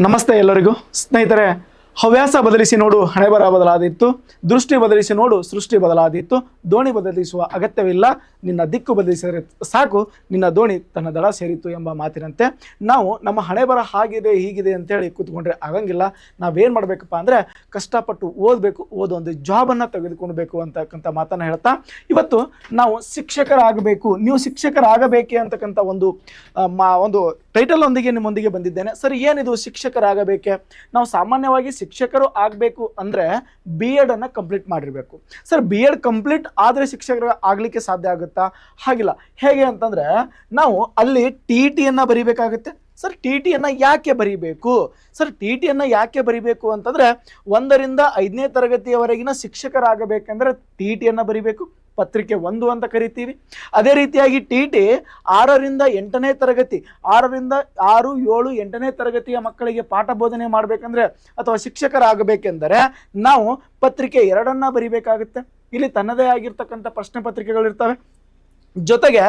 ನಮಸ್ತೆ ಎಲ್ಲರಿಗೂ. ಸ್ನೇಹಿತರೆ ಹವ್ಯಾಸ ಬದಲಿಸಿ ನೋಡು, ಹಣೆ ಬರ ಬದಲಾದಿತ್ತು. ದೃಷ್ಟಿ ಬದಲಿಸಿ ನೋಡು, ಸೃಷ್ಟಿ ಬದಲಾದಿತ್ತು. ದೋಣಿ ಬದಲಿಸುವ ಅಗತ್ಯವಿಲ್ಲ. ನಿನ್ನ ದಿಕ್ಕು ಬದಲಿಸಿದರೆ ಸಾಕು. ನಿನ್ನ ದೋಣಿ ತನ್ನ ದಡ ಸೇರಿತ್ತು ಎಂಬ ಮಾತಿನಂತೆ. ನಾವು ನಮ್ಮ ಹಣೆ ಬರ ಹಾಗಿದೆ, ಹೀಗಿದೆ ಅಂತೇಳಿ ಕೂತ್ಕೊಂಡ್ರೆ ಆಗಂಗಿಲ್ಲ. ನಾವೇನು ಮಾಡಬೇಕಪ್ಪ ಅಂದರೆ ಕಷ್ಟಪಟ್ಟು ಓದಬೇಕು, ಓದೋ ಒಂದು ಜಾಬನ್ನು ತೆಗೆದುಕೊಳ್ಬೇಕು ಅಂತಕ್ಕಂಥ ಮಾತನ್ನು ಹೇಳ್ತಾ, ಇವತ್ತು ನಾವು ಶಿಕ್ಷಕರಾಗಬೇಕು. ನೀವು ಶಿಕ್ಷಕರಾಗಬೇಕೆ ಅಂತಕ್ಕಂಥ ಒಂದು ಮಾ, ಒಂದು ಟೈಟಲ್ ಒಂದಿಗೆ ನಿಮ್ಮೊಂದಿಗೆ ಬಂದಿದ್ದೇನೆ. ಸರಿ, ಏನಿದು ಶಿಕ್ಷಕರಾಗಬೇಕೆ? ನಾವು ಸಾಮಾನ್ಯವಾಗಿ ಶಿಕ್ಷಕರು ಆಗಬೇಕು ಅಂದರೆ ಬಿ ಎಡನ್ನು ಕಂಪ್ಲೀಟ್ ಮಾಡಿರಬೇಕು. ಸರ್ ಬಿ ಎಡ್ ಕಂಪ್ಲೀಟ್ ಆದರೆ ಶಿಕ್ಷಕರು ಆಗಲಿಕ್ಕೆ ಸಾಧ್ಯ ಆಗುತ್ತಾ? ಹಾಗಿಲ್ಲ. ಹೇಗೆ ಅಂತಂದರೆ, ನಾವು ಅಲ್ಲಿ ಟಿ ಟಿಯನ್ನು ಬರಿಬೇಕಾಗುತ್ತೆ. ಸರ್ ಟಿ ಟಿಯನ್ನು ಯಾಕೆ ಬರಿಬೇಕು? ಸರ್ ಟಿ ಟಿಯನ್ನು ಯಾಕೆ ಬರಿಬೇಕು ಅಂತಂದರೆ, ಒಂದರಿಂದ ಐದನೇ ತರಗತಿಯವರೆಗಿನ ಶಿಕ್ಷಕರಾಗಬೇಕಂದ್ರೆ ಟಿ ಟಿಯನ್ನು ಬರಿಬೇಕು. ಪತ್ರಿಕೆ ಒಂದು ಅಂತ ಕರಿತೀವಿ. ಅದೇ ರೀತಿಯಾಗಿ ಟಿ ಟಿ ಆರರಿಂದ ಎಂಟನೇ ತರಗತಿ, ಆರರಿಂದ ಆರು, ಏಳು, ಎಂಟನೇ ತರಗತಿಯ ಮಕ್ಕಳಿಗೆ ಪಾಠ ಬೋಧನೆ ಮಾಡಬೇಕಂದ್ರೆ ಅಥವಾ ಶಿಕ್ಷಕರಾಗಬೇಕೆಂದರೆ ನಾವು ಪತ್ರಿಕೆ ಎರಡನ್ನ ಬರಿಬೇಕಾಗುತ್ತೆ. ಇಲ್ಲಿ ತನ್ನದೇ ಆಗಿರ್ತಕ್ಕಂಥ ಪ್ರಶ್ನೆ ಪತ್ರಿಕೆಗಳಿರ್ತವೆ ಜೊತೆಗೆ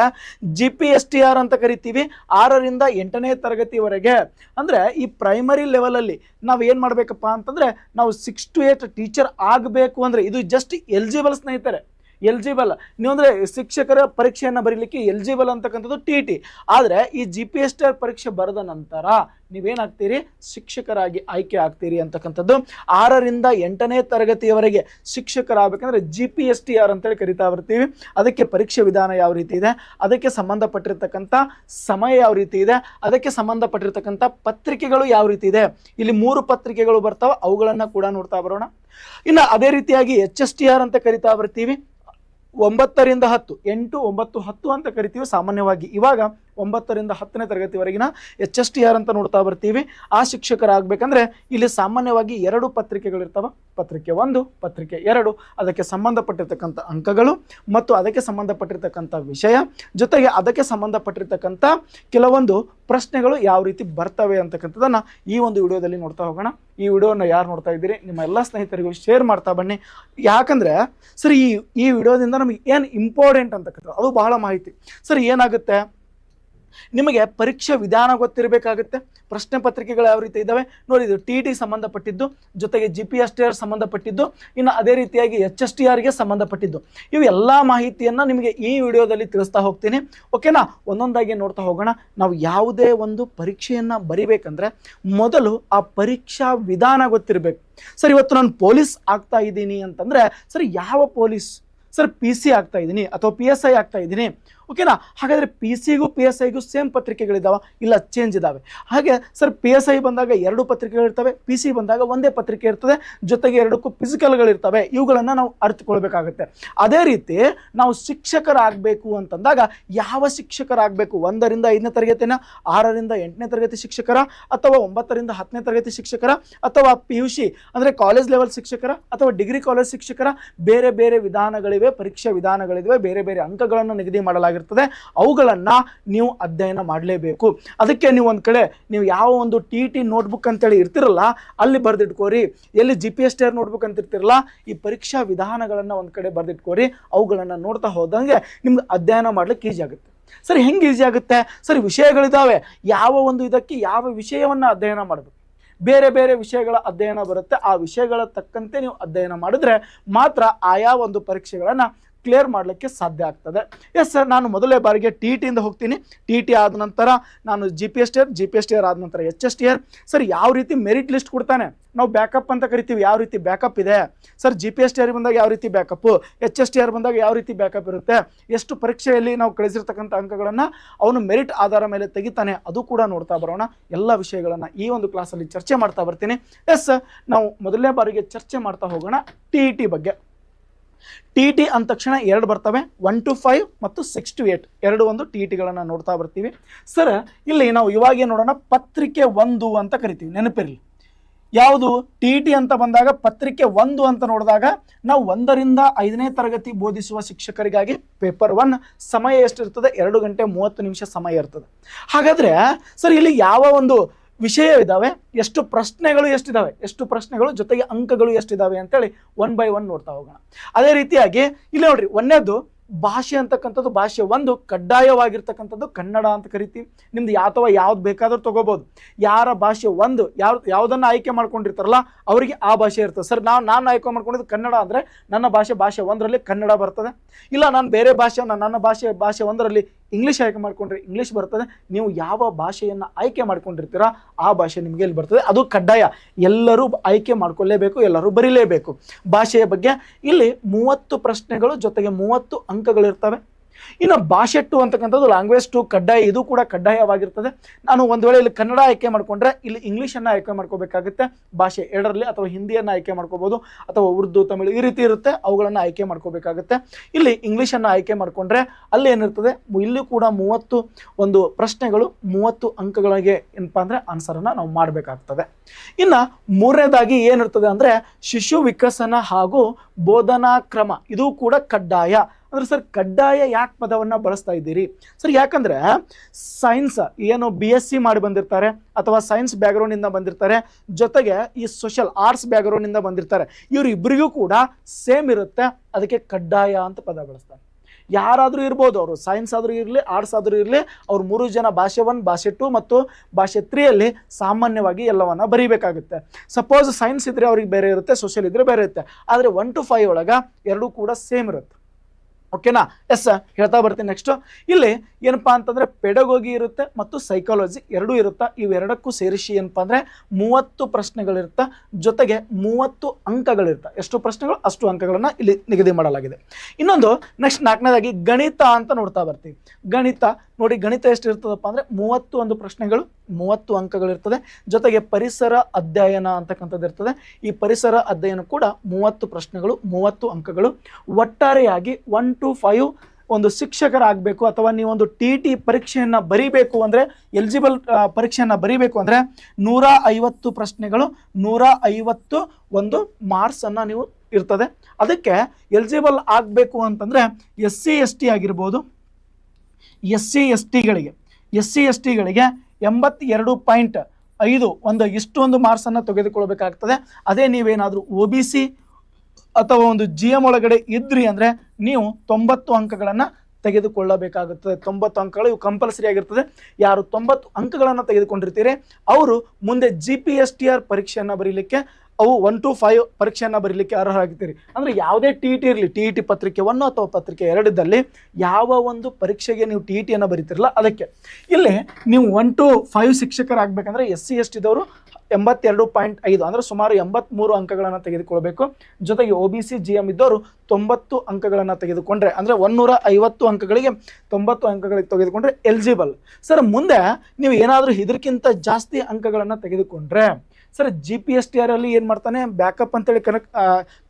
G P S T R ಅಂತ ಕರಿತೀವಿ. ಆರರಿಂದ ಎಂಟನೇ ತರಗತಿವರೆಗೆ. ಅಂದರೆ ಈ ಪ್ರೈಮರಿ ಲೆವೆಲಲ್ಲಿ ನಾವು ಏನು ಮಾಡಬೇಕಪ್ಪ ಅಂತಂದರೆ ನಾವು ಸಿಕ್ಸ್ ಟು ಏಟ್ ಟೀಚರ್ ಆಗಬೇಕು ಅಂದರೆ ಇದು ಜಸ್ಟ್ ಎಲಿಜಿಬಲ್ ಸ್ನೇಹಿತರೆ. ಎಲಿಜಿಬಲ್. ನೀವು ಅಂದರೆ ಶಿಕ್ಷಕರ ಪರೀಕ್ಷೆಯನ್ನು ಬರೀಲಿಕ್ಕೆ ಎಲಿಜಿಬಲ್ ಅಂತಕ್ಕಂಥದ್ದು ಟಿ ಟಿ. ಆದರೆ ಈ ಜಿ ಪಿ ಎಸ್ ಟಿ ಪರೀಕ್ಷೆ ಬರೆದ ನಂತರ ನೀವೇನಾಗ್ತೀರಿ? ಶಿಕ್ಷಕರಾಗಿ ಆಯ್ಕೆ ಆಗ್ತೀರಿ ಅಂತಕ್ಕಂಥದ್ದು. ಆರರಿಂದ ಎಂಟನೇ ತರಗತಿಯವರೆಗೆ ಶಿಕ್ಷಕರಾಗಬೇಕಂದ್ರೆ G P S T R ಅಂತೇಳಿ ಕರಿತಾ ಬರ್ತೀವಿ. ಅದಕ್ಕೆ ಪರೀಕ್ಷೆ ವಿಧಾನ ಯಾವ ರೀತಿ ಇದೆ? ಅದಕ್ಕೆ ಸಂಬಂಧಪಟ್ಟಿರ್ತಕ್ಕಂಥ ಸಮಯ ಯಾವ ರೀತಿ ಇದೆ? ಅದಕ್ಕೆ ಸಂಬಂಧಪಟ್ಟಿರ್ತಕ್ಕಂಥ ಪತ್ರಿಕೆಗಳು ಯಾವ ರೀತಿ ಇದೆ? ಇಲ್ಲಿ ಮೂರು ಪತ್ರಿಕೆಗಳು ಬರ್ತಾವೆ, ಅವುಗಳನ್ನು ಕೂಡ ನೋಡ್ತಾ ಬರೋಣ. ಇನ್ನು ಅದೇ ರೀತಿಯಾಗಿ ಎಚ್ ಎಸ್ ಟಿ ಆರ್ ಅಂತ ಕರಿತಾ ಬರ್ತೀವಿ. ಒಂಬತ್ತರಿಂದ ಹತ್ತು ಎಂಟು ಒಂಬತ್ತು ಹತ್ತು ಅಂತ ಕರಿತೀವಿ ಸಾಮಾನ್ಯವಾಗಿ. ಇವಾಗ ಒಂಬತ್ತರಿಂದ ಹತ್ತನೇ ತರಗತಿವರೆಗಿನ ಎಚ್ ಎಸ್ ಟಿ ಆರ್ ಅಂತ ನೋಡ್ತಾ ಬರ್ತೀವಿ. ಆ ಶಿಕ್ಷಕರಾಗಬೇಕಂದ್ರೆ ಇಲ್ಲಿ ಸಾಮಾನ್ಯವಾಗಿ ಎರಡು ಪತ್ರಿಕೆಗಳಿರ್ತವೆ. ಪತ್ರಿಕೆ ಒಂದು, ಪತ್ರಿಕೆ ಎರಡು. ಅದಕ್ಕೆ ಸಂಬಂಧಪಟ್ಟಿರ್ತಕ್ಕಂಥ ಅಂಕಗಳು ಮತ್ತು ಅದಕ್ಕೆ ಸಂಬಂಧಪಟ್ಟಿರ್ತಕ್ಕಂಥ ವಿಷಯ. ಜೊತೆಗೆ ಅದಕ್ಕೆ ಸಂಬಂಧಪಟ್ಟಿರ್ತಕ್ಕಂಥ ಕೆಲವೊಂದು ಪ್ರಶ್ನೆಗಳು ಯಾವ ರೀತಿ ಬರ್ತವೆ ಅಂತಕ್ಕಂಥದ್ದನ್ನು ಈ ಒಂದು ವಿಡಿಯೋದಲ್ಲಿ ನೋಡ್ತಾ ಹೋಗೋಣ. ಈ ವಿಡಿಯೋನ ಯಾರು ನೋಡ್ತಾ ಇದ್ದೀರಿ? ನಿಮ್ಮ ಎಲ್ಲ ಸ್ನೇಹಿತರಿಗೂ ಶೇರ್ ಮಾಡ್ತಾ ಬನ್ನಿ. ಯಾಕಂದರೆ ಸರ್ ಈ ಈ ವಿಡಿಯೋದಿಂದ ನಮಗೆ ಏನು ಇಂಪಾರ್ಟೆಂಟ್ ಅಂತಕ್ಕಂಥದ್ದು ಅದು ಬಹಳ ಮಾಹಿತಿ. ಸರ್ ಏನಾಗುತ್ತೆ? ನಿಮಗೆ ಪರೀಕ್ಷೆ ವಿಧಾನ ಗೊತ್ತಿರಬೇಕಾಗುತ್ತೆ. ಪ್ರಶ್ನೆ ಪತ್ರಿಕೆಗಳು ಯಾವ ರೀತಿ ಇದ್ದಾವೆ ನೋಡಿ, ಇದು ಟಿ ಟಿ ಸಂಬಂಧಪಟ್ಟಿದ್ದು, ಜೊತೆಗೆ G P S T R ಸಂಬಂಧಪಟ್ಟಿದ್ದು, ಇನ್ನು ಅದೇ ರೀತಿಯಾಗಿ ಎಚ್ ಎಸ್ ಟಿ ಆರ್ಗೆ ಸಂಬಂಧಪಟ್ಟಿದ್ದು. ಇವು ಎಲ್ಲ ಮಾಹಿತಿಯನ್ನು ನಿಮಗೆ ಈ ವಿಡಿಯೋದಲ್ಲಿ ತಿಳಿಸ್ತಾ ಹೋಗ್ತೀನಿ. ಓಕೆನಾ ಒಂದೊಂದಾಗಿ ನೋಡ್ತಾ ಹೋಗೋಣ. ನಾವು ಯಾವುದೇ ಒಂದು ಪರೀಕ್ಷೆಯನ್ನು ಬರಿಬೇಕಂದ್ರೆ ಮೊದಲು ಆ ಪರೀಕ್ಷಾ ವಿಧಾನ ಗೊತ್ತಿರಬೇಕು. ಸರ್, ಇವತ್ತು ನಾನು ಪೊಲೀಸ್ ಆಗ್ತಾ ಇದ್ದೀನಿ ಅಂತಂದರೆ, ಸರ್, ಯಾವ ಪೊಲೀಸ್? ಸರ್ ಪಿ ಸಿ ಆಗ್ತಾ ಇದ್ದೀನಿ ಅಥವಾ ಪಿ ಎಸ್ ಐ ಆಗ್ತಾ ಇದ್ದೀನಿ. ಓಕೆನಾ ಹಾಗಾದರೆ ಪಿ ಸಿಗೂ ಪಿ ಎಸ್ ಐಗೂ ಸೇಮ್ ಪತ್ರಿಕೆಗಳಿದ್ದಾವೆ? ಇಲ್ಲ ಚೇಂಜ್ ಇದ್ದಾವೆ ಹಾಗೆ ಸರ್ ಪಿ ಎಸ್ ಐ ಬಂದಾಗ ಎರಡು ಪತ್ರಿಕೆಗಳಿರ್ತವೆ ಪಿ ಸಿ ಬಂದಾಗ ಒಂದೇ ಪತ್ರಿಕೆ ಇರ್ತದೆ, ಜೊತೆಗೆ ಎರಡಕ್ಕೂ ಫಿಸಿಕಲ್ಗಳಿರ್ತವೆ ಇವುಗಳನ್ನು ನಾವು ಅರ್ಥಕೊಳ್ಬೇಕಾಗುತ್ತೆ ಅದೇ ರೀತಿ ನಾವು ಶಿಕ್ಷಕರಾಗಬೇಕು ಅಂತಂದಾಗ ಯಾವ ಶಿಕ್ಷಕರಾಗಬೇಕು? ಒಂದರಿಂದ ಐದನೇ ತರಗತಿನ, ಆರರಿಂದ ಎಂಟನೇ ತರಗತಿ ಶಿಕ್ಷಕರ, ಅಥವಾ ಒಂಬತ್ತರಿಂದ ಹತ್ತನೇ ತರಗತಿ ಶಿಕ್ಷಕರ, ಅಥವಾ ಪಿ ಯು ಸಿ ಅಂದರೆ ಕಾಲೇಜ್ ಲೆವೆಲ್ ಶಿಕ್ಷಕರ, ಅಥವಾ ಡಿಗ್ರಿ ಕಾಲೇಜ್ ಶಿಕ್ಷಕರ, ಬೇರೆ ಬೇರೆ ವಿಧಾನಗಳಿವೆ, ಪರೀಕ್ಷಾ ವಿಧಾನಗಳಿವೆ, ಬೇರೆ ಬೇರೆ ಅಂಕಗಳನ್ನು ನಿಗದಿ ಮಾಡಲಾಗಿರ್ತದೆ ಅವುಗಳನ್ನು ನೀವು ಅಧ್ಯಯನ ಮಾಡಲೇಬೇಕು. ಅದಕ್ಕೆ ನೀವು ಒಂದು ಕಡೆ ನೀವು ಯಾವ ಒಂದು ಟಿ ಟಿ ನೋಟ್ಬುಕ್ ಅಂತೇಳಿ ಇರ್ತಿರಲ್ಲ, ಅಲ್ಲಿ ಬರೆದಿಟ್ಕೋರಿ. ಎಲ್ಲಿ G P S T R notebook ಅಂತ ಇರ್ತಿರಲ್ಲ, ಈ ಪರೀಕ್ಷಾ ವಿಧಾನಗಳನ್ನು ಒಂದು ಕಡೆ ಬರೆದಿಟ್ಕೋರಿ. ಅವುಗಳನ್ನು ನೋಡ್ತಾ ಹೋದಂಗೆ ನಿಮ್ಗೆ ಅಧ್ಯಯನ ಮಾಡ್ಲಿಕ್ಕೆ ಈಜಿ ಆಗುತ್ತೆ. ಸರ್, ಹೆಂಗೆ ಈಜಿ ಆಗುತ್ತೆ? ಸರ್ ವಿಷಯಗಳಿದ್ದಾವೆ ಯಾವ ಒಂದು ಇದಕ್ಕೆ ಯಾವ ವಿಷಯವನ್ನು ಅಧ್ಯಯನ ಮಾಡಬೇಕು? ಬೇರೆ ಬೇರೆ ವಿಷಯಗಳ ಅಧ್ಯಯನ ಬರುತ್ತೆ. ಆ ವಿಷಯಗಳ ತಕ್ಕಂತೆ ನೀವು ಅಧ್ಯಯನ ಮಾಡಿದ್ರೆ ಮಾತ್ರ ಆಯಾ ಒಂದು ಪರೀಕ್ಷೆಗಳನ್ನು ಕ್ಲಿಯರ್ ಮಾಡಲಿಕ್ಕೆ ಸಾಧ್ಯ ಆಗ್ತದೆ. ಎಸ್ ಸರ್ ನಾನು ಮೊದಲೇ ಬಾರಿಗೆ ಟಿ ಟಿಯಿಂದ ಹೋಗ್ತೀನಿ. ಟಿ ಟಿ ಆದ ನಂತರ ನಾನು G P S T R G P S T R ಆದ ನಂತರ H S T R sir ಯಾವ ರೀತಿ ಮೆರಿಟ್ ಲಿಸ್ಟ್ ಕೊಡ್ತಾನೆ? ನಾವು ಬ್ಯಾಕಪ್ ಅಂತ ಕರಿತೀವಿ, ಯಾವ ರೀತಿ ಬ್ಯಾಕಪ್ ಇದೆ? Sir G P S T R ಬಂದಾಗ ಯಾವ ರೀತಿ backup H S T R ಬಂದಾಗ ಯಾವ ರೀತಿ ಬ್ಯಾಕಪ್ ಇರುತ್ತೆ? ಎಷ್ಟು ಪರೀಕ್ಷೆಯಲ್ಲಿ ನಾವು ಕಳಿಸಿರ್ತಕ್ಕಂಥ ಅಂಕಗಳನ್ನು ಅವನು ಮೆರಿಟ್ ಆಧಾರ ಮೇಲೆ ತೆಗಿತಾನೆ, ಅದು ಕೂಡ ನೋಡ್ತಾ ಬರೋಣ. ಎಲ್ಲ ವಿಷಯಗಳನ್ನು ಈ ಒಂದು ಕ್ಲಾಸಲ್ಲಿ ಚರ್ಚೆ ಮಾಡ್ತಾ ಬರ್ತೀನಿ. ಎಸ್ ನಾವು ಮೊದಲನೇ ಬಾರಿಗೆ ಚರ್ಚೆ ಮಾಡ್ತಾ ಹೋಗೋಣ ಟಿ ಟಿ ಬಗ್ಗೆ. ಟಿ ಟಿ ಅಂದ ತಕ್ಷಣ ಎರಡು ಬರ್ತವೆ ಒನ್ ಟು ಫೈವ್ ಮತ್ತು ಸಿಕ್ಸ್ ಟು ಏಟ್ ಎರಡು ಒಂದು ಟಿ ಟಿಗಳನ್ನು ನೋಡ್ತಾ ಬರ್ತೀವಿ. ಸರ್ ಇಲ್ಲಿ ನಾವು ಇವಾಗೇ ನೋಡೋಣ ಪತ್ರಿಕೆ ಒಂದು ಅಂತ ಕರಿತೀವಿ. ನೆನಪಿರಲಿ. ಯಾವುದು? ಟಿ ಟಿ ಅಂತ ಬಂದಾಗ ಪತ್ರಿಕೆ ಒಂದು ಅಂತ ನೋಡಿದಾಗ ನಾವು ಒಂದರಿಂದ ಐದನೇ ತರಗತಿ ಬೋಧಿಸುವ ಶಿಕ್ಷಕರಿಗಾಗಿ ಪೇಪರ್ ಒನ್ ಸಮಯ ಎಷ್ಟಿರ್ತದೆ? ಎರಡು ಗಂಟೆ ಮೂವತ್ತು ನಿಮಿಷ ಸಮಯ ಇರ್ತದೆ. ಹಾಗಾದರೆ ಸರ್ ಇಲ್ಲಿ ಯಾವ ಒಂದು ವಿಷಯ ಇದ್ದಾವೆ ಎಷ್ಟು ಪ್ರಶ್ನೆಗಳು ಎಷ್ಟಿದ್ದಾವೆ ಎಷ್ಟು ಪ್ರಶ್ನೆಗಳು, ಜೊತೆಗೆ ಅಂಕಗಳು ಎಷ್ಟಿದ್ದಾವೆ ಅಂತೇಳಿ ಒನ್ ಬೈ ಒನ್ ನೋಡ್ತಾ ಹೋಗೋಣ. ಅದೇ ರೀತಿಯಾಗಿ, ಇಲ್ಲಿ ನೋಡ್ರಿ ಒಂದೇದು ಭಾಷೆ ಅಂತಕ್ಕಂಥದ್ದು, ಭಾಷೆ ಒಂದು ಕಡ್ಡಾಯವಾಗಿರ್ತಕ್ಕಂಥದ್ದು ಕನ್ನಡ ಅಂತ ಕರಿತೀವಿ. ನಿಮ್ದು ಅಥವಾ ಯಾವ್ದು ಬೇಕಾದರೂ ತಗೋಬೋದು. ಯಾರ ಭಾಷೆ ಒಂದು ಯಾವ ಯಾವುದನ್ನು ಆಯ್ಕೆ ಮಾಡ್ಕೊಂಡಿರ್ತಾರಲ್ಲ, ಅವರಿಗೆ ಆ ಭಾಷೆ ಇರ್ತದೆ. ಸರ್ ನಾವು ನಾನು ಆಯ್ಕೆ ಮಾಡ್ಕೊಂಡಿದ್ದು ಕನ್ನಡ ಅಂದರೆ ನನ್ನ ಭಾಷೆ ಭಾಷೆ ಒಂದರಲ್ಲಿ ಕನ್ನಡ ಬರ್ತದೆ. ಇಲ್ಲ, ನಾನು ಬೇರೆ ಭಾಷೆ ನನ್ನ ಭಾಷೆ ಭಾಷೆ ಒಂದರಲ್ಲಿ ಇಂಗ್ಲೀಷ್ ಆಯ್ಕೆ ಮಾಡ್ಕೊಂಡ್ರೆ ಇಂಗ್ಲೀಷ್ ಬರ್ತದೆ. ನೀವು ಯಾವ ಭಾಷೆಯನ್ನು ಆಯ್ಕೆ ಮಾಡ್ಕೊಂಡಿರ್ತೀರಾ, ಆ ಭಾಷೆ ನಿಮಗೆ ಇಲ್ಲಿ ಬರ್ತದೆ? ಅದು ಕಡ್ಡಾಯ. ಎಲ್ಲರೂ ಆಯ್ಕೆ ಮಾಡ್ಕೊಳ್ಳೇಬೇಕು ಎಲ್ಲರೂ ಬರೀಲೇಬೇಕು. ಭಾಷೆಯ ಬಗ್ಗೆ ಇಲ್ಲಿ ಮೂವತ್ತು ಪ್ರಶ್ನೆಗಳು ಜೊತೆಗೆ ಮೂವತ್ತು ಅಂಕಗಳಿರ್ತವೆ. ಇನ್ನು ಭಾಷೆ ಟು ಅಂತಕ್ಕಂಥದ್ದು ಲ್ಯಾಂಗ್ವೇಜ್ ಟು ಕಡ್ಡಾಯ, ಇದು ಕೂಡ ಕಡ್ಡಾಯವಾಗಿರ್ತದೆ. ನಾನು ಒಂದು ವೇಳೆ ಇಲ್ಲಿ ಕನ್ನಡ ಆಯ್ಕೆ ಮಾಡಿಕೊಂಡ್ರೆ, ಇಲ್ಲಿ ಇಂಗ್ಲೀಷನ್ನು ಆಯ್ಕೆ ಮಾಡ್ಕೋಬೇಕಾಗುತ್ತೆ. ಭಾಷೆ ಎರಡರಲ್ಲಿ ಅಥವಾ ಹಿಂದಿಯನ್ನು ಆಯ್ಕೆ ಮಾಡ್ಕೋಬೋದು, ಅಥವಾ ಉರ್ದು, ತಮಿಳು ಈ ರೀತಿ ಇರುತ್ತೆ, ಅವುಗಳನ್ನು ಆಯ್ಕೆ ಮಾಡ್ಕೋಬೇಕಾಗುತ್ತೆ. ಇಲ್ಲಿ ಇಂಗ್ಲೀಷನ್ನು ಆಯ್ಕೆ ಮಾಡಿಕೊಂಡ್ರೆ, ಅಲ್ಲಿ ಏನಿರ್ತದೆ ಇಲ್ಲಿ ಕೂಡ ಮೂವತ್ತು ಒಂದು ಪ್ರಶ್ನೆಗಳು, ಮೂವತ್ತು ಅಂಕಗಳಿಗೆ ಏನಪ್ಪ ಅಂದರೆ ಆನ್ಸರನ್ನು ನಾವು ಮಾಡಬೇಕಾಗ್ತದೆ. ಇನ್ನು ಮೂರನೇದಾಗಿ ಏನಿರ್ತದೆ ಅಂದರೆ, ಶಿಶು ವಿಕಸನ ಹಾಗೂ ಬೋಧನಾ ಕ್ರಮ ಇದು ಕೂಡ ಕಡ್ಡಾಯ. ಅಂದ್ರೆ ಸರ್ ಕಡ್ಡಾಯ ಯಾಕೆ ಪದವನ್ನು ಬಳಸ್ತಾ ಇದ್ದೀರಿ? ಸರ್ ಯಾಕಂದ್ರೆ ಸೈನ್ಸ್ ಏನು ಬಿ ಎಸ್ ಸಿ ಮಾಡಿ ಬಂದಿರ್ತಾರೆ ಅಥವಾ ಸೈನ್ಸ್ ಬ್ಯಾಕ್ಗ್ರೌಂಡಿಂದ ಬಂದಿರ್ತಾರೆ, ಜೊತೆಗೆ ಈ ಸೋಷಿಯಲ್ ಆರ್ಟ್ಸ್ ಬ್ಯಾಕ್ಗ್ರೌಂಡಿಂದ ಬಂದಿರ್ತಾರೆ ಇವರಿಬ್ಬರಿಗೂ ಕೂಡ ಸೇಮ್ ಇರುತ್ತೆ, ಅದಕ್ಕೆ ಕಡ್ಡಾಯ ಅಂತ ಪದ ಬಳಸ್ತಾರೆ. ಯಾರಾದರೂ ಇರ್ಬೋದು ಅವರು ಸೈನ್ಸ್ ಆದರೂ ಇರಲಿ ಆರ್ಟ್ಸ್ ಆದರೂ ಇರಲಿ, ಅವ್ರು ಮೂರು ಜನ ಭಾಷೆ ಒನ್ ಭಾಷೆ ಟು ಮತ್ತು ಭಾಷೆ ತ್ರೀಯಲ್ಲಿ ಸಾಮಾನ್ಯವಾಗಿ ಎಲ್ಲವನ್ನ ಬರೀಬೇಕಾಗುತ್ತೆ. ಸಪೋಸ್ ಸೈನ್ಸ್ ಇದ್ದರೆ ಅವ್ರಿಗೆ ಬೇರೆ ಇರುತ್ತೆ ಸೋಷಿಯಲ್ ಇದ್ದರೆ ಬೇರೆ ಇರುತ್ತೆ, ಆದರೆ ಒನ್ ಟು ಫೈವ್ ಒಳಗೆ ಎರಡೂ ಕೂಡ ಸೇಮ್ ಇರುತ್ತೆ. ಓಕೆನಾ? ಎಸ್ ಹೇಳ್ತಾ ಬರ್ತೀನಿ ನೆಕ್ಸ್ಟು. ಇಲ್ಲಿ ಏನಪ್ಪಾ ಅಂತಂದರೆ ಪೆಡಗೋಗಿ ಇರುತ್ತೆ ಮತ್ತು ಸೈಕಾಲಜಿ ಎರಡೂ ಇರುತ್ತೆ? ಇವೆರಡಕ್ಕೂ ಸೇರಿಸಿ ಏನಪ್ಪ ಅಂದರೆ ಮೂವತ್ತು ಪ್ರಶ್ನೆಗಳಿರುತ್ತೆ? ಜೊತೆಗೆ ಮೂವತ್ತು ಅಂಕಗಳಿರುತ್ತೆ? ಎಷ್ಟು ಪ್ರಶ್ನೆಗಳು? ಅಷ್ಟು ಅಂಕಗಳನ್ನು ಇಲ್ಲಿ ನಿಗದಿ ಮಾಡಲಾಗಿದೆ. ಇನ್ನೊಂದು, ನೆಕ್ಸ್ಟ್ ನಾಲ್ಕನೇದಾಗಿ ಗಣಿತ ಅಂತ ನೋಡ್ತಾ ಬರ್ತೀವಿ. ಗಣಿತ, ನೋಡಿ ಗಣಿತ ಎಷ್ಟು ಇರ್ತದಪ್ಪ ಅಂದರೆ ಮೂವತ್ತು ಒಂದು ಪ್ರಶ್ನೆಗಳು ಮೂವತ್ತು ಅಂಕಗಳಿರ್ತದೆ. ಜೊತೆಗೆ ಪರಿಸರ ಅಧ್ಯಯನ ಅಂತಕ್ಕಂಥದ್ದು ಇರ್ತದೆ. ಈ ಪರಿಸರ ಅಧ್ಯಯನ ಕೂಡ ಮೂವತ್ತು ಪ್ರಶ್ನೆಗಳು, ಮೂವತ್ತು ಅಂಕಗಳು. ಒಟ್ಟಾರೆಯಾಗಿ ಒನ್ ಟು ಫೈವ್ ಒಂದು ಶಿಕ್ಷಕರಾಗಬೇಕು ಅಥವಾ ನೀವೊಂದು ಟಿ ಟಿ ಪರೀಕ್ಷೆಯನ್ನು ಬರೀಬೇಕು ಅಂದರೆ ಎಲಿಜಿಬಲ್ ಪರೀಕ್ಷೆಯನ್ನು ಬರೀಬೇಕು ಅಂದರೆ ನೂರ ಐವತ್ತು ಪ್ರಶ್ನೆಗಳು, ನೂರ ಐವತ್ತು ಒಂದು ಮಾರ್ಕ್ಸನ್ನು ನೀವು ಇರ್ತದೆ. ಅದಕ್ಕೆ ಎಲಿಜಿಬಲ್ ಆಗಬೇಕು ಅಂತಂದರೆ ಎಸ್ ಸಿ ಎಸ್ ಟಿ ಆಗಿರ್ಬೋದು. ಎಸ್ ಸಿ ಎಸ್ ಟಿಗಳಿಗೆ ಎಸ್ ಸಿ ಎಸ್ ಟಿಗಳಿಗೆ ಎಂಬತ್ತೆರಡು ಪಾಯಿಂಟ್ ಐದು ಒಂದು ಇಷ್ಟೊಂದು ಮಾರ್ಕ್ಸನ್ನು ತೆಗೆದುಕೊಳ್ಬೇಕಾಗ್ತದೆ. ಅದೇ ನೀವೇನಾದರೂ ಒ ಬಿ ಸಿ ಅಥವಾ ಒಂದು ಜಿ ಎಂ ಒಳಗಡೆ ಇದ್ರಿ ಅಂದರೆ ನೀವು ತೊಂಬತ್ತು ಅಂಕಗಳನ್ನು ತೆಗೆದುಕೊಳ್ಳಬೇಕಾಗುತ್ತದೆ. ತೊಂಬತ್ತು ಅಂಕಗಳು ಇವು ಕಂಪಲ್ಸರಿ ಆಗಿರ್ತದೆ. ಯಾರು ತೊಂಬತ್ತು ಅಂಕಗಳನ್ನು ತೆಗೆದುಕೊಂಡಿರ್ತೀರಿ, ಅವರು ಮುಂದೆ G P S T R ಪರೀಕ್ಷೆಯನ್ನು ಬರೀಲಿಕ್ಕೆ ಅವು ಒನ್ ಟು ಫೈವ್ ಪರೀಕ್ಷೆಯನ್ನು ಬರೀಲಿಕ್ಕೆ ಅರ್ಹರಾಗಿದ್ದೀರಿ. ಅಂದರೆ ಯಾವುದೇ ಟಿ ಟಿ ಇರಲಿ ಟಿ ಟಿ ಪತ್ರಿಕೆ ಒನ್ ಅಥವಾ ಪತ್ರಿಕೆ ಎರಡಿದ್ದಲ್ಲಿ ಯಾವ ಒಂದು ಪರೀಕ್ಷೆಗೆ ನೀವು ಟಿ ಟಿಯನ್ನು ಬರೀತಿರಲ್ಲ ಅದಕ್ಕೆ. ಇಲ್ಲಿ ನೀವು ಒನ್ ಟು ಫೈವ್ ಶಿಕ್ಷಕರಾಗಬೇಕಂದ್ರೆ ಎಸ್ ಸಿ ಎಸ್ ಟಿದವರು ಎಂಬತ್ತೆರಡು ಪಾಯಿಂಟ್ ಐದು, ಅಂದರೆ ಸುಮಾರು ಎಂಬತ್ತ್ಮೂರು ಅಂಕಗಳನ್ನು ತೆಗೆದುಕೊಳ್ಬೇಕು. ಜೊತೆಗೆ O B C G M ಇದ್ದವರು ತೊಂಬತ್ತು ಅಂಕಗಳನ್ನು ತೆಗೆದುಕೊಂಡ್ರೆ, ಅಂದರೆ ಒನ್ನೂರ ಐವತ್ತು ಅಂಕಗಳಿಗೆ ತೊಂಬತ್ತು ಅಂಕಗಳಿಗೆ ತೆಗೆದುಕೊಂಡ್ರೆ ಎಲಿಜಿಬಲ್ ಸರ್, ಮುಂದೆ ನೀವು ಏನಾದರೂ ಇದಕ್ಕಿಂತ ಜಾಸ್ತಿ ಅಂಕಗಳನ್ನು ತೆಗೆದುಕೊಂಡ್ರೆ sir G P S T ಆರಲ್ಲಿ ಏನು ಮಾಡ್ತಾನೆ? ಬ್ಯಾಕಪ್ ಅಂತೇಳಿ ಕನೆಕ್ಟ್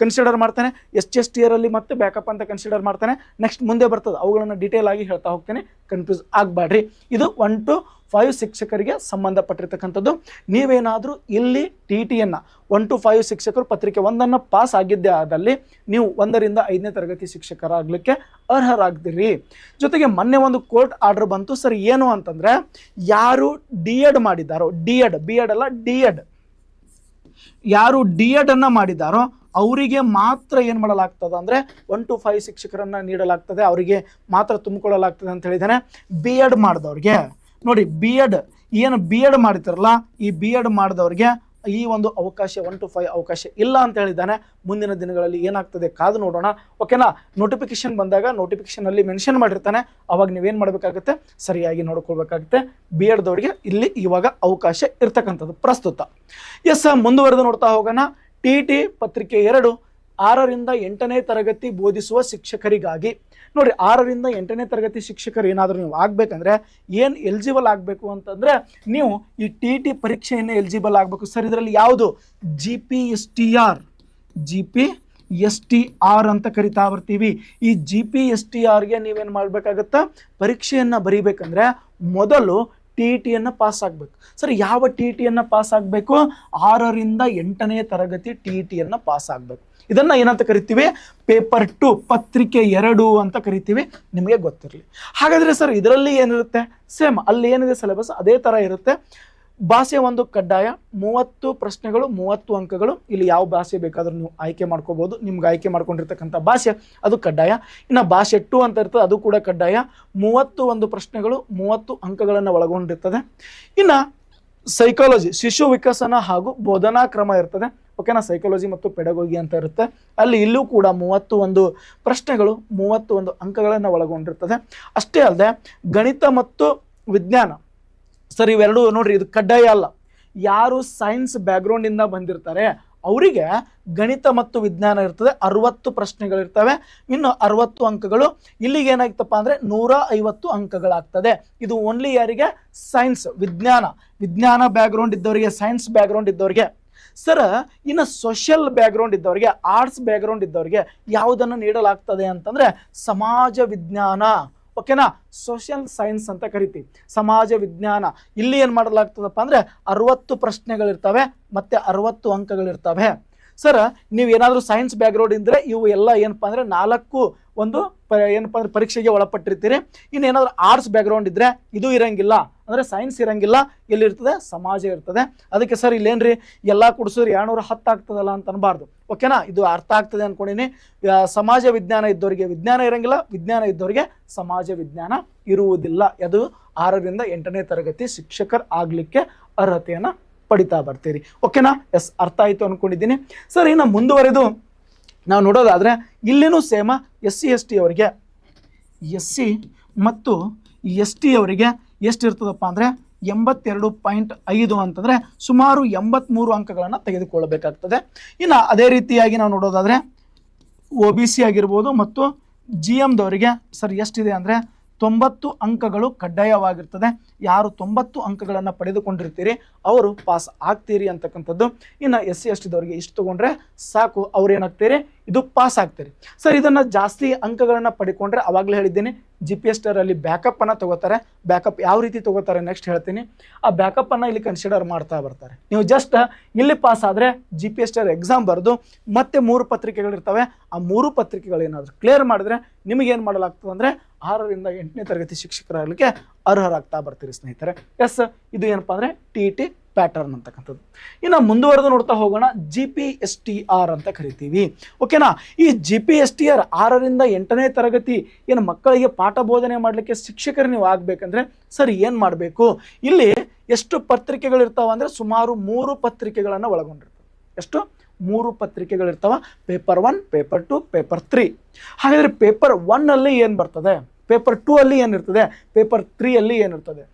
ಕನ್ಸಿಡರ್ ಮಾಡ್ತಾನೆ. ಎಸ್ ಟಿ ಎಸ್ ಟಿ ಆರಲ್ಲಿ ಮತ್ತೆ ಬ್ಯಾಕಪ್ ಅಂತ ಕನ್ಸಿಡರ್ ಮಾಡ್ತಾನೆ. ನೆಕ್ಸ್ಟ್ ಮುಂದೆ ಬರ್ತದೆ. ಅವುಗಳನ್ನು ಡೀಟೇಲ್ ಆಗಿ ಹೇಳ್ತಾ ಹೋಗ್ತೇನೆ. ಕನ್ಫ್ಯೂಸ್ ಆಗಬೇಡ್ರಿ ಇದು ಒನ್ ಟು ಫೈವ್ ಶಿಕ್ಷಕರಿಗೆ ಸಂಬಂಧಪಟ್ಟಿರ್ತಕ್ಕಂಥದ್ದು. ನೀವೇನಾದರೂ ಇಲ್ಲಿ ಟಿ ಟಿಯನ್ನು ಒನ್ ಟು ಫೈವ್ ಶಿಕ್ಷಕರು ಪತ್ರಿಕೆ ಒಂದನ್ನು ಪಾಸ್ ಆಗಿದ್ದೇ ಆದಲ್ಲಿ ನೀವು ಒಂದರಿಂದ ಐದನೇ ತರಗತಿ ಶಿಕ್ಷಕರಾಗಲಿಕ್ಕೆ ಅರ್ಹರಾಗ್ತೀರಿ ಜೊತೆಗೆ ಮೊನ್ನೆ ಒಂದು ಕೋರ್ಟ್ ಆರ್ಡರ್ ಬಂತು. ಸರ್, ಏನು ಅಂತಂದರೆ, ಯಾರು ಡಿ ಎಡ್ ಮಾಡಿದ್ದಾರೋ ಡಿ ಎಡ್ ಬಿ ಎಡ್ ಅಲ್ಲ ಡಿ ಎಡ್ ಯಾರು ಡಿ ಎಡ್ ಅನ್ನ ಮಾಡಿದಾರೋ ಅವರಿಗೆ ಮಾತ್ರ ಏನು ಮಾಡಲಾಗ್ತದೆ ಅಂದರೆ ಒನ್ ಟು ಫೈವ್ ಶಿಕ್ಷಕರನ್ನ ನೀಡಲಾಗ್ತದೆ, ಅವರಿಗೆ ಮಾತ್ರ ತುಂಬಿಕೊಳ್ಳಲಾಗ್ತದೆ ಅಂತ ಹೇಳಿದ್ದಾನೆ. ಬಿ ಎಡ್ ಮಾಡಿದವ್ರಿಗೆ, ನೋಡಿ ಬಿ ಎಡ್ ಏನು ಬಿ ಎಡ್ ಮಾಡ್ತಾರಲ್ಲ ಈ ಬಿ ಎಡ್ ಮಾಡಿದವ್ರಿಗೆ ಈ ಒಂದು ಅವಕಾಶ ಒನ್ ಟು ಫೈವ್ ಅವಕಾಶ ಇಲ್ಲ ಅಂತ ಹೇಳಿದ್ದಾನೆ. ಮುಂದಿನ ದಿನಗಳಲ್ಲಿ ಏನಾಗ್ತದೆ ಕಾದು ನೋಡೋಣ. ಓಕೆನಾ ನೋಟಿಫಿಕೇಶನ್ ಬಂದಾಗ ನೋಟಿಫಿಕೇಶನಲ್ಲಿ ಮೆನ್ಷನ್ ಮಾಡಿರ್ತಾನೆ. ಅವಾಗ ನೀವೇನು ಮಾಡಬೇಕಾಗುತ್ತೆ? ಸರಿಯಾಗಿ ನೋಡ್ಕೊಳ್ಬೇಕಾಗುತ್ತೆ. ಬಿ ಎಡ್ದವರಿಗೆ ಇಲ್ಲಿ ಇವಾಗ ಅವಕಾಶ ಇರ್ತಕ್ಕಂಥದ್ದು ಪ್ರಸ್ತುತ. ಎಸ್ ಮುಂದುವರೆದು ನೋಡ್ತಾ ಹೋಗೋಣ. ಟಿ ಟಿ ಪತ್ರಿಕೆ ಎರಡು. ಆರರಿಂದ ಎಂಟನೇ ತರಗತಿ ಬೋಧಿಸುವ ಶಿಕ್ಷಕರಿಗಾಗಿ. ನೋಡಿ ಆರರಿಂದ ಎಂಟನೇ ತರಗತಿ ಶಿಕ್ಷಕರು ಏನಾದರೂ ನೀವು ಆಗಬೇಕಂದ್ರೆ ಏನು ಎಲಿಜಿಬಲ್ ಆಗಬೇಕು ಅಂತಂದರೆ ನೀವು ಈ ಟಿ ಟಿ ಪರೀಕ್ಷೆಯನ್ನು ಎಲಿಜಿಬಲ್ ಆಗಬೇಕು. ಸರ್, ಇದರಲ್ಲಿ ಯಾವುದು? G P S T R G P S T R ಅಂತ ಕರಿತಾ ಬರ್ತೀವಿ. ಈ ಜಿ ಪಿ ಎಸ್ ಟಿ ಆರ್ಗೆ ನೀವೇನು ಮಾಡಬೇಕಾಗತ್ತಾ? ಪರೀಕ್ಷೆಯನ್ನು ಬರೀಬೇಕಂದ್ರೆ ಮೊದಲು ಟಿ ಟಿಯನ್ನು ಪಾಸ್ ಆಗಬೇಕು. ಸರ್, ಯಾವ ಟಿ ಟಿಯನ್ನು ಪಾಸ್ ಆಗಬೇಕು? ಆರರಿಂದ ಎಂಟನೇ ತರಗತಿ ಟಿ ಟಿಯನ್ನು ಪಾಸ್ ಆಗಬೇಕು. ಇದನ್ನು ಏನಂತ ಕರಿತೀವಿ? ಪೇಪರ್ ಟು ಪತ್ರಿಕೆ ಎರಡು ಅಂತ ಕರಿತೀವಿ. ನಿಮಗೆ ಗೊತ್ತಿರಲಿ. ಹಾಗಾದರೆ ಸರ್, ಇದರಲ್ಲಿ ಏನಿರುತ್ತೆ? ಸೇಮ್, ಅಲ್ಲಿ ಏನಿದೆ ಸಿಲೆಬಸ್ ಅದೇ ಥರ ಇರುತ್ತೆ. ಭಾಷೆ ಒಂದು ಕಡ್ಡಾಯ. ಮೂವತ್ತು ಪ್ರಶ್ನೆಗಳು, ಮೂವತ್ತು ಅಂಕಗಳು. ಇಲ್ಲಿ ಯಾವ ಭಾಷೆ ಬೇಕಾದರೂ ನೀವು ಆಯ್ಕೆ ಮಾಡ್ಕೋಬಹುದು ನಿಮ್ಗೆ ಆಯ್ಕೆ ಮಾಡ್ಕೊಂಡಿರ್ತಕ್ಕಂಥ ಭಾಷೆ, ಅದು ಕಡ್ಡಾಯ. ಇನ್ನು ಭಾಷೆ ಟು ಅಂತ ಇರ್ತದೆ, ಅದು ಕೂಡ ಕಡ್ಡಾಯ. ಮೂವತ್ತು ಒಂದು ಪ್ರಶ್ನೆಗಳು, ಮೂವತ್ತು ಅಂಕಗಳನ್ನು ಒಳಗೊಂಡಿರ್ತದೆ. ಇನ್ನು ಸೈಕಾಲಜಿ ಶಿಶು ವಿಕಸನ ಹಾಗೂ ಬೋಧನಾ ಕ್ರಮ ಇರ್ತದೆ. ಓಕೆನಾ ಸೈಕಾಲಜಿ ಮತ್ತು ಪೆಡಗೋಗಿ ಅಂತ ಇರುತ್ತೆ. ಅಲ್ಲಿ ಇಲ್ಲೂ ಕೂಡ ಮೂವತ್ತು ಒಂದು ಪ್ರಶ್ನೆಗಳು ಮೂವತ್ತು ಒಂದು ಅಂಕಗಳನ್ನು ಒಳಗೊಂಡಿರ್ತದೆ. ಅಷ್ಟೇ ಅಲ್ಲದೆ ಗಣಿತ ಮತ್ತು ವಿಜ್ಞಾನ. ಸರ್, ಇವೆರಡು ನೋಡ್ರಿ, ಇದು ಕಡ್ಡಾಯ ಅಲ್ಲ. ಯಾರು ಸೈನ್ಸ್ ಬ್ಯಾಕ್ಗ್ರೌಂಡಿಂದ ಬಂದಿರ್ತಾರೆ, ಅವರಿಗೆ ಗಣಿತ ಮತ್ತು ವಿಜ್ಞಾನ ಇರ್ತದೆ. ಅರವತ್ತು ಪ್ರಶ್ನೆಗಳಿರ್ತವೆ. ಇನ್ನು ಅರವತ್ತು ಅಂಕಗಳು, ಇಲ್ಲಿಗೆ ಏನಾಗ್ತಪ್ಪ ಅಂದರೆ ನೂರ ಐವತ್ತು ಅಂಕಗಳಾಗ್ತದೆ. ಇದು ಓನ್ಲಿ ಯಾರಿಗೆ? ಸೈನ್ಸ್ ವಿಜ್ಞಾನ. ವಿಜ್ಞಾನ ಬ್ಯಾಕ್ಗ್ರೌಂಡ್ ಇದ್ದವರಿಗೆ ಸೈನ್ಸ್ ಬ್ಯಾಕ್ಗ್ರೌಂಡ್ ಇದ್ದವರಿಗೆ. ಸರ್, ಇನ್ನು ಸೋಷಿಯಲ್ ಬ್ಯಾಕ್ಗ್ರೌಂಡ್ ಇದ್ದವರಿಗೆ ಆರ್ಟ್ಸ್ ಬ್ಯಾಕ್ಗ್ರೌಂಡ್ ಇದ್ದವರಿಗೆ ಯಾವುದನ್ನು ನೀಡಲಾಗ್ತದೆ ಅಂತಂದರೆ ಸಮಾಜ ವಿಜ್ಞಾನ ಓಕೆನಾ ಸೋಷಿಯಲ್ ಸೈನ್ಸ್ ಅಂತ ಕರಿತೀವಿ. ಸಮಾಜ ವಿಜ್ಞಾನ. ಇಲ್ಲಿ ಏನು ಮಾಡಲಾಗ್ತದಪ್ಪ ಅಂದರೆ ಅರವತ್ತು ಪ್ರಶ್ನೆಗಳಿರ್ತವೆ, ಮತ್ತು ಅರವತ್ತು ಅಂಕಗಳಿರ್ತವೆ. ಸರ್, ನೀವು ಏನಾದರೂ ಸೈನ್ಸ್ ಬ್ಯಾಕ್ಗ್ರೌಂಡ್ ಇದ್ದರೆ ಇವು ಎಲ್ಲ ಏನಪ್ಪ ಅಂದರೆ ನಾಲ್ಕು ಒಂದು ಪ ಏನಪ್ಪ ಅಂದರೆ ಪರೀಕ್ಷೆಗೆ ಒಳಪಟ್ಟಿರ್ತೀರಿ. ಇನ್ನು ಏನಾದರೂ ಆರ್ಟ್ಸ್ ಬ್ಯಾಕ್ಗ್ರೌಂಡ್ ಇದ್ದರೆ ಇದು ಇರಂಗಿಲ್ಲ. ಅಂದರೆ ಸೈನ್ಸ್ ಇರಂಗಿಲ್ಲ, ಎಲ್ಲಿರ್ತದೆ? ಸಮಾಜ ಇರ್ತದೆ. ಅದಕ್ಕೆ ಸರ್ ಇಲ್ಲೇನ್ರಿ? ಎಲ್ಲ ಕುಡಿಸಿದ್ರೆ ಎರಡುನೂರ ಹತ್ತು ಆಗ್ತದಲ್ಲ ಅಂತ ಅನ್ಬಾರ್ದು. ಓಕೆನಾ ಇದು ಅರ್ಥ ಆಗ್ತದೆ ಅನ್ಕೊಂಡಿನಿ. ಸಮಾಜ ವಿಜ್ಞಾನ ಇದ್ದವರಿಗೆ ವಿಜ್ಞಾನ ಇರಂಗಿಲ್ಲ, ವಿಜ್ಞಾನ ಇದ್ದವರಿಗೆ ಸಮಾಜ ವಿಜ್ಞಾನ ಇರುವುದಿಲ್ಲ. ಅದು ಆರರಿಂದ ಎಂಟನೇ ತರಗತಿ ಶಿಕ್ಷಕರ್ ಆಗಲಿಕ್ಕೆ ಅರ್ಹತೆಯನ್ನು ಪಡಿತಾ ಬರ್ತೀರಿ. ಓಕೆನಾ ಎಸ್ ಅರ್ಥ ಆಯಿತು ಅಂದ್ಕೊಂಡಿದ್ದೀನಿ ಸರ್ ಇನ್ನು ಮುಂದುವರೆದು ನಾವು ನೋಡೋದಾದರೆ ಇಲ್ಲಿನೂ same S C S T ಅವರಿಗೆ. ಎಸ್ ಸಿ ಮತ್ತು ಎಸ್ ಟಿ ಅವರಿಗೆ ಎಷ್ಟಿರ್ತದಪ್ಪ ಅಂದರೆ ಎಂಬತ್ತೆರಡು ಪಾಯಿಂಟ್ ಐದು ಅಂತಂದರೆ ಸುಮಾರು ಎಂಬತ್ತ್ಮೂರು ಅಂಕಗಳನ್ನು ತೆಗೆದುಕೊಳ್ಳಬೇಕಾಗ್ತದೆ. ಇನ್ನು ಅದೇ ರೀತಿಯಾಗಿ ನಾವು ನೋಡೋದಾದರೆ ಒ ಬಿ ಸಿ ಆಗಿರ್ಬೋದು ಮತ್ತು ಜಿ ಎಮ್ದವರಿಗೆ ಸರ್ ಎಷ್ಟಿದೆ ಅಂದರೆ ತೊಂಬತ್ತು ಅಂಕಗಳು ಕಡ್ಡಾಯವಾಗಿರ್ತದೆ. ಯಾರು ತೊಂಬತ್ತು ಅಂಕಗಳನ್ನು ಪಡೆದುಕೊಂಡಿರ್ತೀರಿ, ಅವರು ಪಾಸ್ ಆಗ್ತೀರಿ ಅಂತಕ್ಕಂಥದ್ದು. ಇನ್ನು ಎಸ್ ಸಿ ಎಸ್ ಟಿದವರಿಗೆ ಇಷ್ಟು ತೊಗೊಂಡ್ರೆ ಸಾಕು, ಅವ್ರು ಏನಾಗ್ತೀರಿ? ಇದು ಪಾಸ್ ಆಗ್ತೀರಿ. ಸರ್ ಇದನ್ನು ಜಾಸ್ತಿ ಅಂಕಗಳನ್ನು ಪಡ್ಕೊಂಡ್ರೆ ಅವಾಗಲೇ ಹೇಳಿದ್ದೀನಿ ಜಿ ಪಿ ಎಸ್ ಟರಲ್ಲಿ ಬ್ಯಾಕಪ್ಪನ್ನು ತಗೋತಾರೆ. ಬ್ಯಾಕಪ್ ಯಾವ ರೀತಿ ತೊಗೋತಾರೆ ನೆಕ್ಸ್ಟ್ ಹೇಳ್ತೀನಿ. ಆ ಬ್ಯಾಕಪ್ಪನ್ನು ಇಲ್ಲಿ ಕನ್ಸಿಡರ್ ಮಾಡ್ತಾ ಬರ್ತಾರೆ. ನೀವು ಜಸ್ಟ್ ಇಲ್ಲಿ ಪಾಸ್ ಆದರೆ G P S T R exam ಬರೆದು ಮತ್ತೆ ಮೂರು ಪತ್ರಿಕೆಗಳಿರ್ತವೆ. ಆ ಮೂರು ಪತ್ರಿಕೆಗಳು ಏನಾದರೂ ಕ್ಲಿಯರ್ ಮಾಡಿದ್ರೆ ನಿಮಗೇನು ಮಾಡಲಾಗ್ತದೆ ಅಂದರೆ ಆರರಿಂದ ಎಂಟನೇ ತರಗತಿ ಶಿಕ್ಷಕರಾಗಲಿಕ್ಕೆ ಅರ್ಹರಾಗ್ತಾ ಬರ್ತೀರಿ ಸ್ನೇಹಿತರೆ. ಎಸ್ ಇದು ಏನಪ್ಪ ಅಂದರೆ ಟಿ ಟಿ ಪ್ಯಾಟರ್ನ್ ಅಂತಕ್ಕಂಥದ್ದು. ಇನ್ನು ಮುಂದುವರೆದು ನೋಡ್ತಾ ಹೋಗೋಣ G P S T R ಅಂತ ಕರಿತೀವಿ. ಓಕೆನಾ ಈ G P S T R ಆರರಿಂದ ಎಂಟನೇ ತರಗತಿ ಏನು ಮಕ್ಕಳಿಗೆ ಪಾಠ ಬೋಧನೆ ಮಾಡಲಿಕ್ಕೆ ಶಿಕ್ಷಕರು ನೀವು ಆಗಬೇಕಂದ್ರೆ ಸರ್, ಏನು ಮಾಡಬೇಕು? ಇಲ್ಲಿ ಎಷ್ಟು ಪತ್ರಿಕೆಗಳಿರ್ತಾವ ಅಂದರೆ ಸುಮಾರು ಮೂರು ಪತ್ರಿಕೆಗಳನ್ನು ಒಳಗೊಂಡಿರ್ತವೆ ಎಷ್ಟು? ಮೂರು ಪತ್ರಿಕೆಗಳಿರ್ತಾವ paper one paper two paper three ಹಾಗಾದರೆ ಪೇಪರ್ ಒನ್ನಲ್ಲಿ ಏನು ಬರ್ತದೆ? ಪೇಪರ್ ಟೂ ಅಲ್ಲಿ ಏನಿರ್ತದೆ ಪೇಪರ್ ತ್ರೀಯಲ್ಲಿ ಏನಿರ್ತದೆ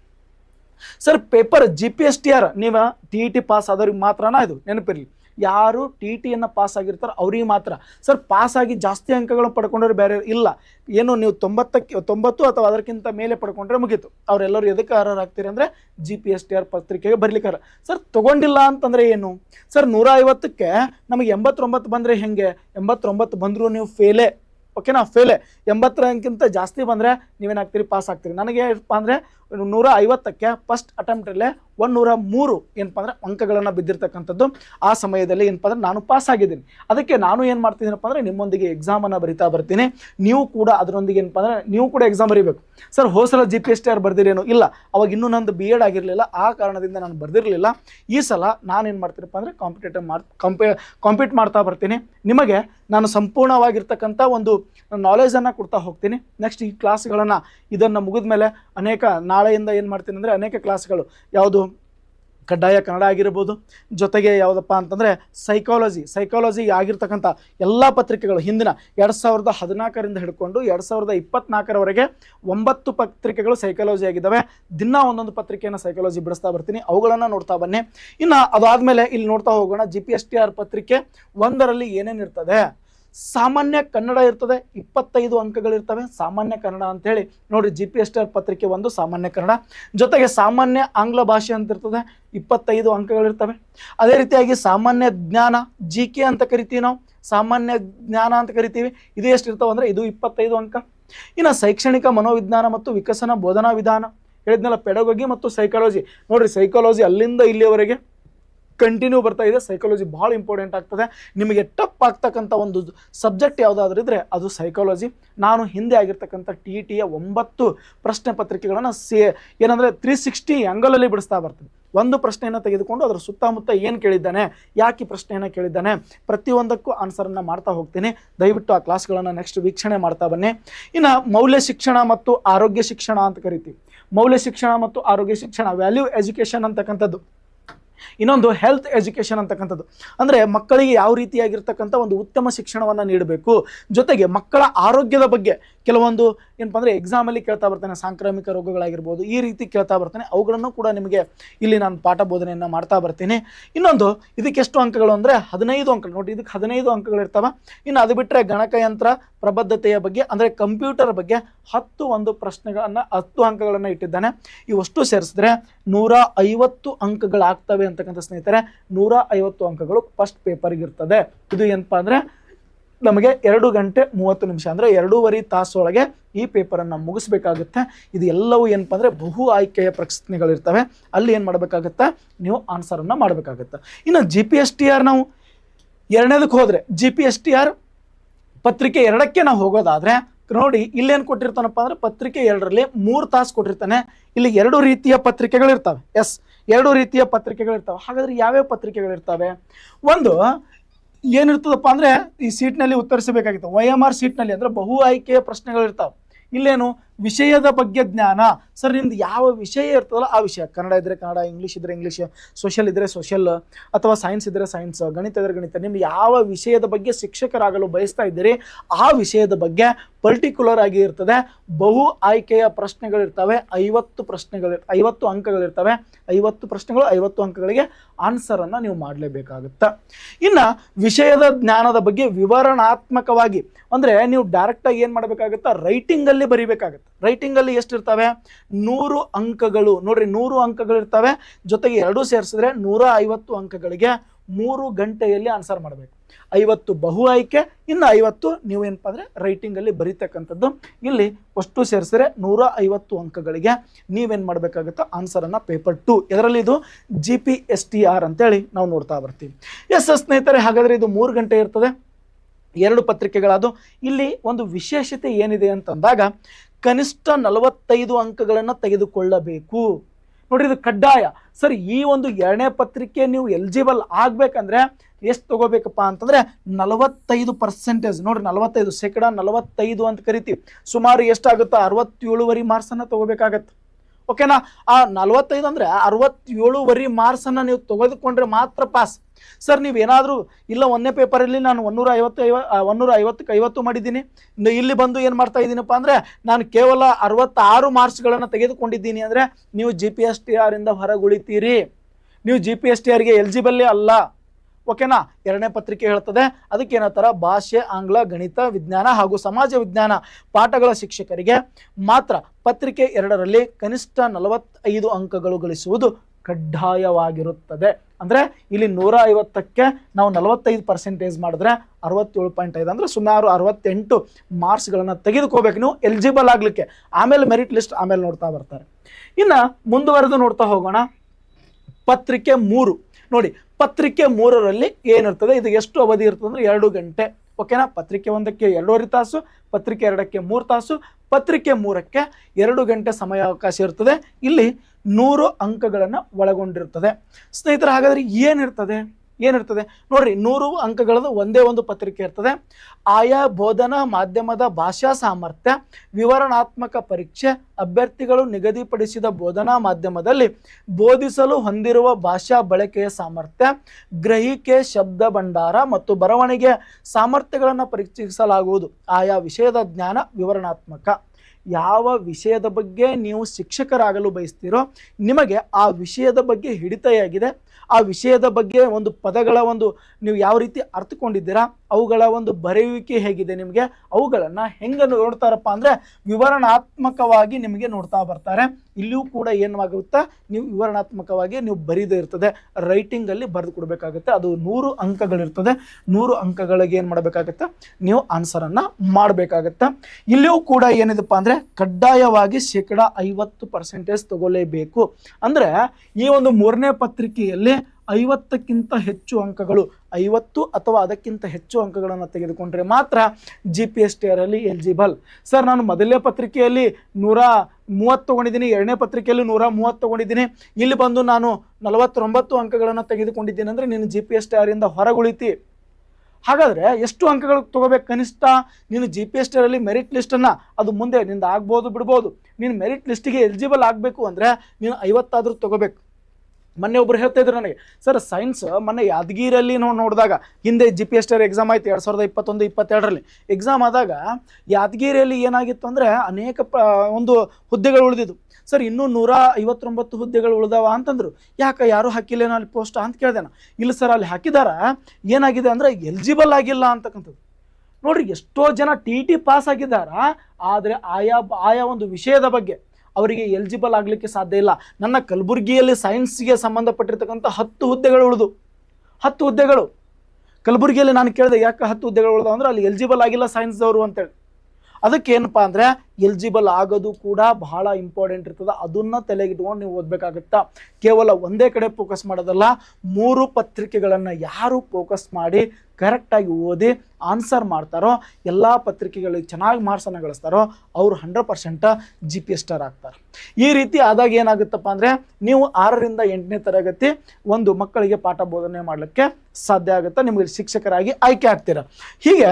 sir paper G P S T R ನೀವು ಟಿ ಇ ಟಿ ಪಾಸ್ ಆದವ್ರಿಗೆ ಮಾತ್ರನ ಇದು? ನೆನಪಿರಲಿ. ಯಾರು ಟಿ ಇ ಟಿಯನ್ನು ಪಾಸ್ ಆಗಿರ್ತಾರೋ ಅವ್ರಿಗೆ ಮಾತ್ರ. ಸರ್ ಪಾಸ್ ಆಗಿ ಜಾಸ್ತಿ ಅಂಕಗಳನ್ನು ಪಡ್ಕೊಂಡ್ರೆ ಬೇರೆ ಇಲ್ಲ. ಏನು ನೀವು ತೊಂಬತ್ತಕ್ಕೆ, ತೊಂಬತ್ತು ಅಥವಾ ಅದಕ್ಕಿಂತ ಮೇಲೆ ಪಡ್ಕೊಂಡ್ರೆ ಮುಗೀತು. ಅವರೆಲ್ಲರೂ ಎದಕ್ಕೆ ಅರ್ಹರಾಗ್ತೀರಿ ಅಂದರೆ G P S T R ಪತ್ರಿಕೆಗೆ ಬರ್ಲಿಕ್ಕೆ ಅರ್ಹ ಸರ್, ತೊಗೊಂಡಿಲ್ಲ ಅಂತಂದರೆ ಏನು? ಸರ್ ನೂರ ಐವತ್ತಕ್ಕೆ ನಮಗೆ ಎಂಬತ್ತೊಂಬತ್ತು ಬಂದರೆ ಹೆಂಗೆ? ಎಂಬತ್ತೊಂಬತ್ತು ಬಂದರೂ ನೀವು ಫೇಲೇ ಓಕೆನಾ ಫೇಲೆ ಎಂಬತ್ತರಕ್ಕಿಂತ ಜಾಸ್ತಿ ಬಂದರೆ ನೀವೇನಾಗ್ತೀರಿ ಪಾಸ್ ಆಗ್ತೀರಿ. ನನಗೆ ಏನಪ್ಪ ಅಂದರೆ ನೂರ ಐವತ್ತಕ್ಕೆ ಫಸ್ಟ್ ಅಟೆಂಪ್ಟಲ್ಲೇ ಒಂದು ನೂರ ಮೂರು ಏನಪ್ಪ ಅಂದರೆ ಅಂಕಗಳನ್ನು ಬಿದ್ದಿರ್ತಕ್ಕಂಥದ್ದು ಆ ಸಮಯದಲ್ಲಿ ಏನಪ್ಪ ಅಂದರೆ ನಾನು ಪಾಸ್ ಆಗಿದ್ದೀನಿ. ಅದಕ್ಕೆ ನಾನು ಏನು ಮಾಡ್ತಿದ್ದೀನಪ್ಪ ಅಂದರೆ ನಿಮ್ಮೊಂದಿಗೆ ಎಕ್ಸಾಮನ್ನು ಬರಿತಾ ಬರ್ತೀನಿ. ನೀವು ಕೂಡ ಅದರೊಂದಿಗೆ ಏನಪ್ಪ ಅಂದರೆ ನೀವು ಕೂಡ ಎಕ್ಸಾಮ್ ಬರೀಬೇಕು. Sir ಹೋಸಲ G P S T R ಬರ್ದಿರೇನು? ಇಲ್ಲ. ಅವಾಗ ಇನ್ನೂ ನಂದು ಬಿ ಎಡ್ ಆಗಿರಲಿಲ್ಲ. ಆ ಕಾರಣದಿಂದ ನಾನು ಬರ್ದಿರಲಿಲ್ಲ. ಈ ಸಲ ನಾನು ಏನು ಮಾಡ್ತೀನಪ್ಪ ಅಂದರೆ ಕಾಂಪಿಟೇಟಿವ್ ಮಾರ್ ಕಾಂಪೇ ಕಾಂಪೀಟ್ ಮಾಡ್ತಾ ಬರ್ತೀನಿ. ನಿಮಗೆ ನಾನು ಸಂಪೂರ್ಣವಾಗಿರ್ತಕ್ಕಂಥ ಒಂದು ನಾಲೆಜನ್ನು ಕೊಡ್ತಾ ಹೋಗ್ತೀನಿ. ನೆಕ್ಸ್ಟ್ ಈ ಕ್ಲಾಸ್ಗಳನ್ನು ಇದನ್ನು ಮುಗಿದ ಮೇಲೆ ಅನೇಕ ನಾಳೆಯಿಂದ ಏನು ಮಾಡ್ತೀನಿ ಅಂದರೆ ಅನೇಕ ಕ್ಲಾಸ್ಗಳು ಯಾವುದು ಕಡ್ಡಾಯ ಕನ್ನಡ ಆಗಿರ್ಬೋದು. ಜೊತೆಗೆ ಯಾವುದಪ್ಪ ಅಂತಂದರೆ ಸೈಕಾಲಜಿ ಸೈಕಾಲಜಿ ಆಗಿರ್ತಕ್ಕಂಥ ಎಲ್ಲ ಪತ್ರಿಕೆಗಳು ಹಿಂದಿನ ಎರಡು ಸಾವಿರದ ಹದಿನಾಲ್ಕರಿಂದ ಹಿಡ್ಕೊಂಡು ಎರಡು ಸಾವಿರದ ಇಪ್ಪತ್ನಾಲ್ಕರವರೆಗೆ ಒಂಬತ್ತು ಪತ್ರಿಕೆಗಳು ಸೈಕಾಲಜಿ ಆಗಿದ್ದಾವೆ. ದಿನ ಒಂದೊಂದು ಪತ್ರಿಕೆಯನ್ನು ಸೈಕಾಲಜಿ ಬಿಡಿಸ್ತಾ ಬರ್ತೀನಿ. ಅವುಗಳನ್ನು ನೋಡ್ತಾ ಬನ್ನಿ. ಇನ್ನು ಅದಾದಮೇಲೆ ಇಲ್ಲಿ ನೋಡ್ತಾ ಹೋಗೋಣ. G P S T R ಪತ್ರಿಕೆ ಒಂದರಲ್ಲಿ ಏನೇನು ಇರ್ತದೆ ಸಾಮಾನ್ಯ ಕನ್ನಡ ಇರ್ತದೆ, ಇಪ್ಪತ್ತೈದು ಅಂಕಗಳಿರ್ತವೆ, ಸಾಮಾನ್ಯ ಕನ್ನಡ ಅಂತೇಳಿ ನೋಡಿ, ಜಿ ಪಿ ಎಸ್ ಪತ್ರಿಕೆ ಒಂದು, ಸಾಮಾನ್ಯ ಕನ್ನಡ. ಜೊತೆಗೆ ಸಾಮಾನ್ಯ ಆಂಗ್ಲ ಭಾಷೆ ಅಂತ ಇರ್ತದೆ, ಇಪ್ಪತ್ತೈದು ಅಂಕಗಳಿರ್ತವೆ. ಅದೇ ರೀತಿಯಾಗಿ ಸಾಮಾನ್ಯ ಜ್ಞಾನ, ಜಿ ಕೆ ಅಂತ ಕರಿತೀವಿ ನಾವು. ಸಾಮಾನ್ಯ ಜ್ಞಾನ ಅಂತ ಕರಿತೀವಿ. ಇದು ಎಷ್ಟು ಇರ್ತಾವೆ ಅಂದರೆ, ಇದು ಇಪ್ಪತ್ತೈದು ಅಂಕ. ಇನ್ನು ಶೈಕ್ಷಣಿಕ ಮನೋವಿಜ್ಞಾನ ಮತ್ತು ವಿಕಸನ ಬೋಧನಾ ವಿಧಾನ. ಹೇಳಿದ್ನಲ್ಲ, ಪೆಡಗೋಗಿ ಮತ್ತು ಸೈಕಾಲಜಿ. ನೋಡಿರಿ, ಸೈಕಾಲಜಿ ಅಲ್ಲಿಂದ ಇಲ್ಲಿಯವರೆಗೆ ಕಂಟಿನ್ಯೂ ಬರ್ತಾ ಇದೆ. ಸೈಕಾಲಜಿ ಭಾಳ ಇಂಪಾರ್ಟೆಂಟ್ ಆಗ್ತದೆ. ನಿಮಗೆ ಟಪ್ ಆಗ್ತಕ್ಕಂಥ ಒಂದು ಸಬ್ಜೆಕ್ಟ್ ಯಾವುದಾದ್ರೂ ಇದ್ದರೆ ಅದು ಸೈಕಾಲಜಿ ನಾನು ಹಿಂದೆ ಆಗಿರ್ತಕ್ಕಂಥ ಟಿ ಟಿಯ ಒಂಬತ್ತು ಪ್ರಶ್ನೆ ಪತ್ರಿಕೆಗಳನ್ನು ಸೇ, ಏನಂದರೆ ತ್ರೀ ಸಿಕ್ಸ್ಟಿ ಆ್ಯಂಗಲಲ್ಲಿ ಬಿಡಿಸ್ತಾ ಬರ್ತೀನಿ. ಒಂದು ಪ್ರಶ್ನೆಯನ್ನು ತೆಗೆದುಕೊಂಡು ಅದರ ಸುತ್ತಮುತ್ತ ಏನು ಕೇಳಿದ್ದಾನೆ? ಯಾಕೆ ಪ್ರಶ್ನೆಯನ್ನು ಕೇಳಿದ್ದಾನೆ? ಪ್ರತಿಯೊಂದಕ್ಕೂ ಆನ್ಸರನ್ನು ಮಾಡ್ತಾ ಹೋಗ್ತೀನಿ. ದಯವಿಟ್ಟು ಆ ಕ್ಲಾಸ್ಗಳನ್ನು ನೆಕ್ಸ್ಟ್ ವೀಕ್ಷಣೆ ಮಾಡ್ತಾ ಬನ್ನಿ. ಇನ್ನು ಮೌಲ್ಯ ಶಿಕ್ಷಣ ಮತ್ತು ಆರೋಗ್ಯ ಶಿಕ್ಷಣ ಅಂತ ಕರಿತೀವಿ. ಮೌಲ್ಯ ಶಿಕ್ಷಣ ಮತ್ತು ಆರೋಗ್ಯ ಶಿಕ್ಷಣ ವ್ಯಾಲ್ಯೂ ಎಜುಕೇಷನ್ ಅಂತಕ್ಕಂಥದ್ದು. ಇನ್ನೊಂದು ಹೆಲ್ತ್ ಎಜುಕೇಷನ್ ಅಂತಕ್ಕಂಥದ್ದು. ಅಂದರೆ ಮಕ್ಕಳಿಗೆ ಯಾವ ರೀತಿಯಾಗಿರ್ತಕ್ಕಂಥ ಒಂದು ಉತ್ತಮ ಶಿಕ್ಷಣವನ್ನು ನೀಡಬೇಕು. ಜೊತೆಗೆ ಮಕ್ಕಳ ಆರೋಗ್ಯದ ಬಗ್ಗೆ ಕೆಲವೊಂದು ಏನಪ್ಪ ಅಂದರೆ ಎಕ್ಸಾಮಲ್ಲಿ ಕೇಳ್ತಾ ಬರ್ತಾನೆ, ಸಾಂಕ್ರಾಮಿಕ ರೋಗಗಳಾಗಿರ್ಬೋದು, ಈ ರೀತಿ ಕೇಳ್ತಾ ಬರ್ತಾನೆ. ಅವುಗಳನ್ನು ಕೂಡ ನಿಮಗೆ ಇಲ್ಲಿ ನಾನು ಪಾಠ ಬೋಧನೆಯನ್ನು ಮಾಡ್ತಾ ಬರ್ತೀನಿ. ಇನ್ನೊಂದು, ಇದಕ್ಕೆ ಎಷ್ಟು ಅಂಕಗಳು ಅಂದರೆ ಹದಿನೈದು ಅಂಕಗಳು. ನೋಡಿ, ಇದಕ್ಕೆ ಹದಿನೈದು ಅಂಕಗಳು ಇರ್ತಾವೆ. ಇನ್ನು ಅದು ಬಿಟ್ಟರೆ ಗಣಕಯಂತ್ರ, ಪ್ರಬದ್ಧತೆಯ ಬಗ್ಗೆ, ಅಂದರೆ ಕಂಪ್ಯೂಟರ್ ಬಗ್ಗೆ ಹತ್ತು ಒಂದು ಪ್ರಶ್ನೆಗಳನ್ನು, ಹತ್ತು ಅಂಕಗಳನ್ನು ಇಟ್ಟಿದ್ದಾನೆ. ಇವಷ್ಟು ಸೇರಿಸಿದ್ರೆ ನೂರ ಐವತ್ತು ಅಂಕಗಳಾಗ್ತವೆ ಅಂತಕ್ಕಂಥ ಸ್ನೇಹಿತರೆ, ನೂರ ಐವತ್ತು ಅಂಕಗಳು ಫಸ್ಟ್ ಪೇಪರ್ಗಿರ್ತದೆ ಇದು ಏನಪ್ಪ ಅಂದರೆ ನಮಗೆ ಎರಡು ಗಂಟೆ ಮೂವತ್ತು ನಿಮಿಷ ಅಂದರೆ ಎರಡೂವರೆ ತಾಸೊಳಗೆ ಈ ಪೇಪರನ್ನು ಮುಗಿಸ್ಬೇಕಾಗುತ್ತೆ. ಇದು ಎಲ್ಲವೂ ಏನಪ್ಪ ಅಂದರೆ ಬಹು ಆಯ್ಕೆಯ ಪ್ರಶ್ನೆಗಳಿರ್ತವೆ. ಅಲ್ಲಿ ಏನು ಮಾಡಬೇಕಾಗತ್ತೆ? ನೀವು ಆನ್ಸರನ್ನು ಮಾಡಬೇಕಾಗತ್ತೆ. ಇನ್ನು G P S T R ನಾವು ಎರಡನೇದಕ್ಕೆ ಹೋದರೆ G P S T R ಪತ್ರಿಕೆ ಎರಡಕ್ಕೆ ನಾವು ಹೋಗೋದಾದ್ರೆ, ನೋಡಿ ಇಲ್ಲೇನು ಕೊಟ್ಟಿರ್ತಾನಪ್ಪ ಅಂದ್ರೆ ಪತ್ರಿಕೆ ಎರಡರಲ್ಲಿ ಮೂರು ತಾಸು ಕೊಟ್ಟಿರ್ತಾನೆ. ಇಲ್ಲಿ ಎರಡು ರೀತಿಯ ಪತ್ರಿಕೆಗಳಿರ್ತವೆ. ಎಸ್ ಎರಡು ರೀತಿಯ ಪತ್ರಿಕೆಗಳಿರ್ತವೆ. ಹಾಗಾದ್ರೆ ಯಾವ್ಯಾವ ಪತ್ರಿಕೆಗಳಿರ್ತವೆ? ಒಂದು ಏನಿರ್ತದಪ್ಪ ಅಂದ್ರೆ ಈ ಸೀಟ್ನಲ್ಲಿ ಉತ್ತರಿಸಬೇಕಾಗಿತ್ತು. ವೈ ಎಂ ಆರ್ ಸೀಟ್ನಲ್ಲಿ ಅಂದ್ರೆ ಬಹು ಆಯ್ಕೆಯ ಪ್ರಶ್ನೆಗಳಿರ್ತಾವೆ. ಇಲ್ಲೇನು? ವಿಷಯದ ಬಗ್ಗೆ ಜ್ಞಾನ. ಸರ್, ನಿಮ್ದು ಯಾವ ವಿಷಯ ಇರ್ತದಲ್ಲ, ಆ ವಿಷಯ. ಕನ್ನಡ ಇದ್ದರೆ ಕನ್ನಡ, ಇಂಗ್ಲೀಷ್ ಇದ್ರೆ ಇಂಗ್ಲೀಷ್ ಸೋಷಿಯಲ್ ಇದ್ರೆ ಸೋಷಿಯಲ್ ಅಥವಾ ಸೈನ್ಸ್ ಇದ್ದರೆ ಸೈನ್ಸ್ ಗಣಿತ ಇದ್ರೆ ಗಣಿತ, ನಿಮ್ಗೆ ಯಾವ ವಿಷಯದ ಬಗ್ಗೆ ಶಿಕ್ಷಕರಾಗಲು ಬಯಸ್ತಾ ಇದ್ದೀರಿ, ಆ ವಿಷಯದ ಬಗ್ಗೆ ಪರ್ಟಿಕ್ಯುಲರ್ ಆಗಿ ಇರ್ತದೆ. ಬಹು ಆಯ್ಕೆಯ ಪ್ರಶ್ನೆಗಳಿರ್ತವೆ, ಐವತ್ತು ಪ್ರಶ್ನೆಗಳು, ಐವತ್ತು ಅಂಕಗಳಿರ್ತವೆ, ಐವತ್ತು ಪ್ರಶ್ನೆಗಳು, ಐವತ್ತು ಅಂಕಗಳಿಗೆ ಆನ್ಸರನ್ನು ನೀವು ಮಾಡಲೇಬೇಕಾಗುತ್ತೆ. ಇನ್ನು ವಿಷಯದ ಜ್ಞಾನದ ಬಗ್ಗೆ ವಿವರಣಾತ್ಮಕವಾಗಿ, ಅಂದರೆ ನೀವು ಡೈರೆಕ್ಟಾಗಿ ಏನು ಮಾಡಬೇಕಾಗುತ್ತೆ ರೈಟಿಂಗಲ್ಲಿ ಬರಿಬೇಕಾಗುತ್ತೆ. ರೈಟಿಂಗಲ್ಲಿ ಎಷ್ಟಿರ್ತವೆ? ನೂರು ಅಂಕಗಳು. ನೋಡ್ರಿ, ನೂರು ಅಂಕಗಳಿರ್ತವೆ ಜೊತೆಗೆ ಎರಡೂ ಸೇರಿಸಿದ್ರೆ ನೂರ ಐವತ್ತು ಅಂಕಗಳಿಗೆ ಮೂರು ಗಂಟೆಯಲ್ಲಿ ಆನ್ಸರ್ ಮಾಡಬೇಕು. ಐವತ್ತು ಬಹು ಆಯ್ಕೆ, ಇನ್ನು ಐವತ್ತು ನೀವೇನಪ್ಪ ಅಂದರೆ ರೈಟಿಂಗಲ್ಲಿ ಬರೀತಕ್ಕಂಥದ್ದು. ಇಲ್ಲಿ ಅಷ್ಟು ಸೇರಿಸಿದ್ರೆ ನೂರ ಐವತ್ತು ಅಂಕಗಳಿಗೆ ನೀವೇನು ಮಾಡಬೇಕಾಗುತ್ತೆ? ಆನ್ಸರನ್ನು ಪೇಪರ್ ಟು ಇದರಲ್ಲಿ ಇದು? G P S T R ಅಂತೇಳಿ ನಾವು ನೋಡ್ತಾ ಬರ್ತೀವಿ. ಎಸ್ ಸ್ನೇಹಿತರೆ, ಹಾಗಾದರೆ ಇದು ಮೂರು ಗಂಟೆ ಇರ್ತದೆ. ಎರಡು ಪತ್ರಿಕೆಗಳದು. ಇಲ್ಲಿ ಒಂದು ವಿಶೇಷತೆ ಏನಿದೆ ಅಂತಂದಾಗ ಕನಿಷ್ಠ ನಲವತ್ತೈದು ಅಂಕಗಳನ್ನು ತೆಗೆದುಕೊಳ್ಳಬೇಕು. ನೋಡಿ ಇದು ಕಡ್ಡಾಯ. ಸರ್, ಈ ಒಂದು ಎರಡನೇ ಪತ್ರಿಕೆ ನೀವು ಎಲಿಜಿಬಲ್ ಆಗಬೇಕಂದ್ರೆ ಎಷ್ಟು ತಗೋಬೇಕಪ್ಪ ಅಂತಂದ್ರೆ ನಲವತ್ತೈದು ಪರ್ಸೆಂಟೇಜ್ ನೋಡಿರಿ, ನಲವತ್ತೈದು ಶೇಕಡ ನಲವತ್ತೈದು ಅಂತ ಕರಿತೀವಿ. ಸುಮಾರು ಎಷ್ಟಾಗುತ್ತೋ? ಅರವತ್ತೇಳುವರೆ ಮಾರ್ಕ್ಸನ್ನು ತಗೋಬೇಕಾಗತ್ತೆ. ಓಕೆನಾ ಆ ನಲ್ವತ್ತೈದು ಅಂದರೆ ಅರವತ್ತೇಳುವರೆ ಮಾರ್ಕ್ಸನ್ನು ನೀವು ತೆಗೆದುಕೊಂಡ್ರೆ ಮಾತ್ರ ಪಾಸ್ ಸರ್ ನೀವೇನಾದರೂ ಇಲ್ಲ ಒಂದನೇ ಪೇಪರಲ್ಲಿ ನಾನು ಒನ್ನೂರ ಐವತ್ತು ಐವ ಒನ್ನೂರ ಐವತ್ತಕ್ಕೆ ಐವತ್ತು ಮಾಡಿದ್ದೀನಿ. ಇಲ್ಲಿ ಬಂದು ಏನು ಮಾಡ್ತಾ ಇದ್ದೀನಪ್ಪ ಅಂದರೆ ನಾನು ಕೇವಲ ಅರವತ್ತಾರು ಮಾರ್ಕ್ಸ್ಗಳನ್ನು ತೆಗೆದುಕೊಂಡಿದ್ದೀನಿ ಅಂದರೆ ನೀವು ಜಿ ಪಿ ಎಸ್ ಟಿ ಆರಿಂದ ಹೊರಗುಳಿತೀರಿ. ನೀವು ಜಿ ಪಿ ಎಸ್ ಟಿ ಆರ್ಗೆ ಎಲಿಜಿಬಲ್ಲೇ ಅಲ್ಲ. ಓಕೆನಾ? ಎರಡನೇ ಪತ್ರಿಕೆ ಹೇಳ್ತದೆ ಅದಕ್ಕೆ ಏನಂತಾರ ಭಾಷೆ, ಆಂಗ್ಲ, ಗಣಿತ, ವಿಜ್ಞಾನ ಹಾಗೂ ಸಮಾಜ ವಿಜ್ಞಾನ ಪಾಠಗಳ ಶಿಕ್ಷಕರಿಗೆ ಮಾತ್ರ ಪತ್ರಿಕೆ ಎರಡರಲ್ಲಿ ಕನಿಷ್ಠ ನಲವತ್ತೈದು ಅಂಕಗಳು ಗಳಿಸುವುದು ಕಡ್ಡಾಯವಾಗಿರುತ್ತದೆ. ಅಂದರೆ ಇಲ್ಲಿ ನೂರ ಐವತ್ತಕ್ಕೆ ನಾವು ನಲವತ್ತೈದು ಪರ್ಸೆಂಟೇಜ್ ಮಾಡಿದ್ರೆ ಅರವತ್ತೇಳು ಪಾಯಿಂಟ್ ಐದು ಅಂದರೆ ಸುಮಾರು ಅರವತ್ತೆಂಟು ಮಾರ್ಕ್ಸ್ಗಳನ್ನು ತೆಗೆದುಕೋಬೇಕು ನೀವು ಎಲಿಜಿಬಲ್ ಆಗಲಿಕ್ಕೆ. ಆಮೇಲೆ ಮೆರಿಟ್ ಲಿಸ್ಟ್ ಆಮೇಲೆ ನೋಡ್ತಾ ಬರ್ತಾರೆ. ಇನ್ನು ಮುಂದುವರೆದು ನೋಡ್ತಾ ಹೋಗೋಣ. ಪತ್ರಿಕೆ ಮೂರು. ನೋಡಿ, ಪತ್ರಿಕೆ ಮೂರರಲ್ಲಿ ಏನಿರ್ತದೆ? ಇದು ಎಷ್ಟು ಅವಧಿ ಇರ್ತದೆ ಅಂದ್ರೆ ಎರಡು ಗಂಟೆ. ಓಕೆನಾ ಪತ್ರಿಕೆ ಒಂದಕ್ಕೆ ಎರಡೂವರೆ ತಾಸು, ಪತ್ರಿಕೆ ಎರಡಕ್ಕೆ ಮೂರು ತಾಸು, ಪತ್ರಿಕೆ ಮೂರಕ್ಕೆ ಎರಡು ಗಂಟೆ ಸಮಯಾವಕಾಶ ಇರ್ತದೆ. ಇಲ್ಲಿ ನೂರು ಅಂಕಗಳನ್ನು ಒಳಗೊಂಡಿರ್ತದೆ. ಸ್ನೇಹಿತರೆ, ಹಾಗಾದ್ರೆ ಏನಿರ್ತದೆ? ಏನಿರ್ತದೆ? ನೋಡ್ರಿ, ನೂರು ಅಂಕಗಳದ್ದು ಒಂದೇ ಒಂದು ಪತ್ರಿಕೆ ಇರ್ತದೆ. ಆಯಾ ಬೋಧನಾ ಮಾಧ್ಯಮದ ಭಾಷಾ ಸಾಮರ್ಥ್ಯ, ವಿವರಣಾತ್ಮಕ ಪರೀಕ್ಷೆ, ಅಭ್ಯರ್ಥಿಗಳು ನಿಗದಿಪಡಿಸಿದ ಬೋಧನಾ ಮಾಧ್ಯಮದಲ್ಲಿ ಬೋಧಿಸಲು ಹೊಂದಿರುವ ಭಾಷಾ ಬಳಕೆಯ ಸಾಮರ್ಥ್ಯ, ಗ್ರಹಿಕೆ ಶಬ್ದ ಭಂಡಾರ ಮತ್ತು ಬರವಣಿಗೆ ಸಾಮರ್ಥ್ಯಗಳನ್ನು ಪರೀಕ್ಷಿಸಲಾಗುವುದು. ಆಯಾ ವಿಷಯದ ಜ್ಞಾನ ವಿವರಣಾತ್ಮಕ. ಯಾವ ವಿಷಯದ ಬಗ್ಗೆ ನೀವು ಶಿಕ್ಷಕರಾಗಲು ಬಯಸ್ತೀರೋ, ನಿಮಗೆ ಆ ವಿಷಯದ ಬಗ್ಗೆ ಹಿಡಿತೆಯಾಗಿದೆ. ಆ ವಿಷಯದ ಬಗ್ಗೆ ಒಂದು ಪದಗಳ ಒಂದು ನೀವು ಯಾವ ರೀತಿ ಅರ್ಥಕೊಂಡಿದ್ದೀರಾ, ಅವುಗಳ ಒಂದು ಬರೆಯುವಿಕೆ ಹೇಗಿದೆ ನಿಮಗೆ, ಅವುಗಳನ್ನು ಹೆಂಗೆ ನೋಡ್ತಾರಪ್ಪ ಅಂದರೆ ವಿವರಣಾತ್ಮಕವಾಗಿ ನಿಮಗೆ ನೋಡ್ತಾ ಬರ್ತಾರೆ. ಇಲ್ಲಿಯೂ ಕೂಡ ಏನಾಗುತ್ತೆ ನೀವು ವಿವರಣಾತ್ಮಕವಾಗಿ ನೀವು ಬರೀದೇ ಇರ್ತದೆ. ರೈಟಿಂಗಲ್ಲಿ ಬರೆದು ಕೊಡಬೇಕಾಗುತ್ತೆ. ಅದು ನೂರು ಅಂಕಗಳಿರ್ತದೆ. ನೂರು ಅಂಕಗಳಿಗೆ ಏನು ಮಾಡಬೇಕಾಗತ್ತೆ, ನೀವು ಆನ್ಸರನ್ನು ಮಾಡಬೇಕಾಗತ್ತೆ. ಇಲ್ಲಿಯೂ ಕೂಡ ಏನಿದಪ್ಪ ಅಂದರೆ ಕಡ್ಡಾಯವಾಗಿ ಶೇಕಡ ಐವತ್ತು ಪರ್ಸೆಂಟೇಜ್ ತಗೊಳ್ಳೇಬೇಕು. ಅಂದರೆ ಈ ಒಂದು ಮೂರನೇ ಪತ್ರಿಕೆಯಲ್ಲಿ ಐವತ್ತಕ್ಕಿಂತ ಹೆಚ್ಚು ಅಂಕಗಳು, ಐವತ್ತು ಅಥವಾ ಅದಕ್ಕಿಂತ ಹೆಚ್ಚು ಅಂಕಗಳನ್ನು ತೆಗೆದುಕೊಂಡ್ರೆ ಮಾತ್ರ G P S T eligible sir ನಾನು ಮೊದಲನೇ ಪತ್ರಿಕೆಯಲ್ಲಿ ನೂರ ಮೂವತ್ತು ತೊಗೊಂಡಿದ್ದೀನಿ, ಎರಡನೇ ಪತ್ರಿಕೆಯಲ್ಲಿ ನೂರ ಮೂವತ್ತು ತೊಗೊಂಡಿದ್ದೀನಿ. ಇಲ್ಲಿ ಬಂದು ನಾನು ನಲವತ್ತೊಂಬತ್ತು ಅಂಕಗಳನ್ನು ತೆಗೆದುಕೊಂಡಿದ್ದೀನಿ ಅಂದರೆ ನೀನು ಜಿ ಪಿ ಎಸ್ ಟಿ ಆರಿಂದ ಹೊರಗುಳಿತಿ. ಹಾಗಾದರೆ ಎಷ್ಟು ಅಂಕಗಳು ತಗೋಬೇಕು ಕನಿಷ್ಠ? ನೀನು ಜಿ ಪಿ ಎಸ್ ಟಿಯರಲ್ಲಿ ಮೆರಿಟ್ ಲಿಸ್ಟನ್ನು ಅದು ಮುಂದೆ ನಿಂದ ಆಗ್ಬೋದು, ಬಿಡ್ಬೋದು. ನೀನು ಮೆರಿಟ್ ಲಿಸ್ಟಿಗೆ ಎಲಿಜಿಬಲ್ ಆಗಬೇಕು ಅಂದರೆ ನೀನು ಐವತ್ತಾದರೂ ತಗೋಬೇಕು. ಮೊನ್ನೆ ಒಬ್ರು ಹೇಳ್ತಾ ಇದ್ರು ನನಗೆ, ಸರ್ ಸೈನ್ಸ್ ಮೊನ್ನೆ ಯಾದಗಿರಿಯಲ್ಲಿ ನಾವು ನೋಡಿದಾಗ ಹಿಂದೆ ಜಿ ಪಿ ಎಸ್ ಎಕ್ಸಾಮ್ ಆಯ್ತು ಎರಡು ಸಾವಿರದ ಇಪ್ಪತ್ತೊಂದು, ಇಪ್ಪತ್ತೆರಡರಲ್ಲಿ. ಎಕ್ಸಾಮ್ ಆದಾಗ ಯಾದಗಿರಿಯಲ್ಲಿ ಏನಾಗಿತ್ತು ಅಂದರೆ ಅನೇಕ ಪ ಒಂದು ಹುದ್ದೆಗಳು ಉಳಿದಿದ್ದು ಸರ್, ಇನ್ನೂ ನೂರ ಐವತ್ತೊಂಬತ್ತು ಹುದ್ದೆಗಳು ಉಳಿದಾವ ಅಂತಂದ್ರು. ಯಾಕೆ ಯಾರು ಹಾಕಿಲ್ಲೇನೋ ಅಲ್ಲಿ ಪೋಸ್ಟ್ ಅಂತ ಕೇಳ್ದೇನ? ನಾನು ಇಲ್ಲ ಸರ್, ಅಲ್ಲಿ ಹಾಕಿದಾರ, ಏನಾಗಿದೆ ಅಂದರೆ ಎಲಿಜಿಬಲ್ ಆಗಿಲ್ಲ ಅಂತಕ್ಕಂಥದ್ದು. ನೋಡ್ರಿ, ಎಷ್ಟೋ ಜನ ಟಿ ಟಿ ಪಾಸ್ ಆಗಿದ್ದಾರ, ಆದರೆ ಆಯಾ ಆಯಾ ಒಂದು ವಿಷಯದ ಬಗ್ಗೆ ಅವರಿಗೆ ಎಲಿಜಿಬಲ್ ಆಗಲಿಕ್ಕೆ ಸಾಧ್ಯ ಇಲ್ಲ. ನನ್ನ ಕಲಬುರಗಿಯಲ್ಲಿ ಸೈನ್ಸ್ಗೆ ಸಂಬಂಧಪಟ್ಟಿರ್ತಕ್ಕಂಥ ಹತ್ತು ಹುದ್ದೆಗಳು ಉಳಿದು, ಹತ್ತು ಹುದ್ದೆಗಳು. ಕಲಬುರಗಿಯಲ್ಲಿ ನಾನು ಕೇಳಿದೆ ಯಾಕೆ ಹತ್ತು ಹುದ್ದೆಗಳು ಉಳಿದು ಅಂದ್ರೆ ಅಲ್ಲಿ ಎಲಿಜಿಬಲ್ ಆಗಿಲ್ಲ ಸೈನ್ಸ್ದವರು ಅಂತೇಳಿ. ಅದಕ್ಕೆ ಏನಪ್ಪಾ ಅಂದ್ರೆ ಎಲಿಜಿಬಲ್ ಆಗೋದು ಕೂಡ ಬಹಳ ಇಂಪಾರ್ಟೆಂಟ್ ಇರ್ತದೆ. ಅದನ್ನ ತಲೆಗಿಟ್ಕೊಂಡು ನೀವು ಓದಬೇಕಾಗುತ್ತಾ? ಕೇವಲ ಒಂದೇ ಕಡೆ ಫೋಕಸ್ ಮಾಡೋದಲ್ಲ, ಮೂರು ಪತ್ರಿಕೆಗಳನ್ನು ಯಾರು ಫೋಕಸ್ ಮಾಡಿ ಕರೆಕ್ಟಾಗಿ ಓದಿ ಆನ್ಸರ್ ಮಾಡ್ತಾರೋ, ಎಲ್ಲ ಪತ್ರಿಕೆಗಳಿಗೆ ಚೆನ್ನಾಗಿ ಮಾರ್ಕ್ಸನ್ನು ಗಳಿಸ್ತಾರೋ, ಅವರು hundred percent G P S star ಆಗ್ತಾರೆ. ಈ ರೀತಿ ಆದಾಗ ಏನಾಗುತ್ತಪ್ಪ ಅಂದರೆ, ನೀವು ಆರರಿಂದ ಎಂಟನೇ ತರಗತಿ ಒಂದು ಮಕ್ಕಳಿಗೆ ಪಾಠ ಬೋಧನೆ ಮಾಡಲಿಕ್ಕೆ ಸಾಧ್ಯ ಆಗುತ್ತೆ. ನಿಮಗೆ ಶಿಕ್ಷಕರಾಗಿ ಆಯ್ಕೆ ಆಗ್ತೀರ. ಹೀಗೆ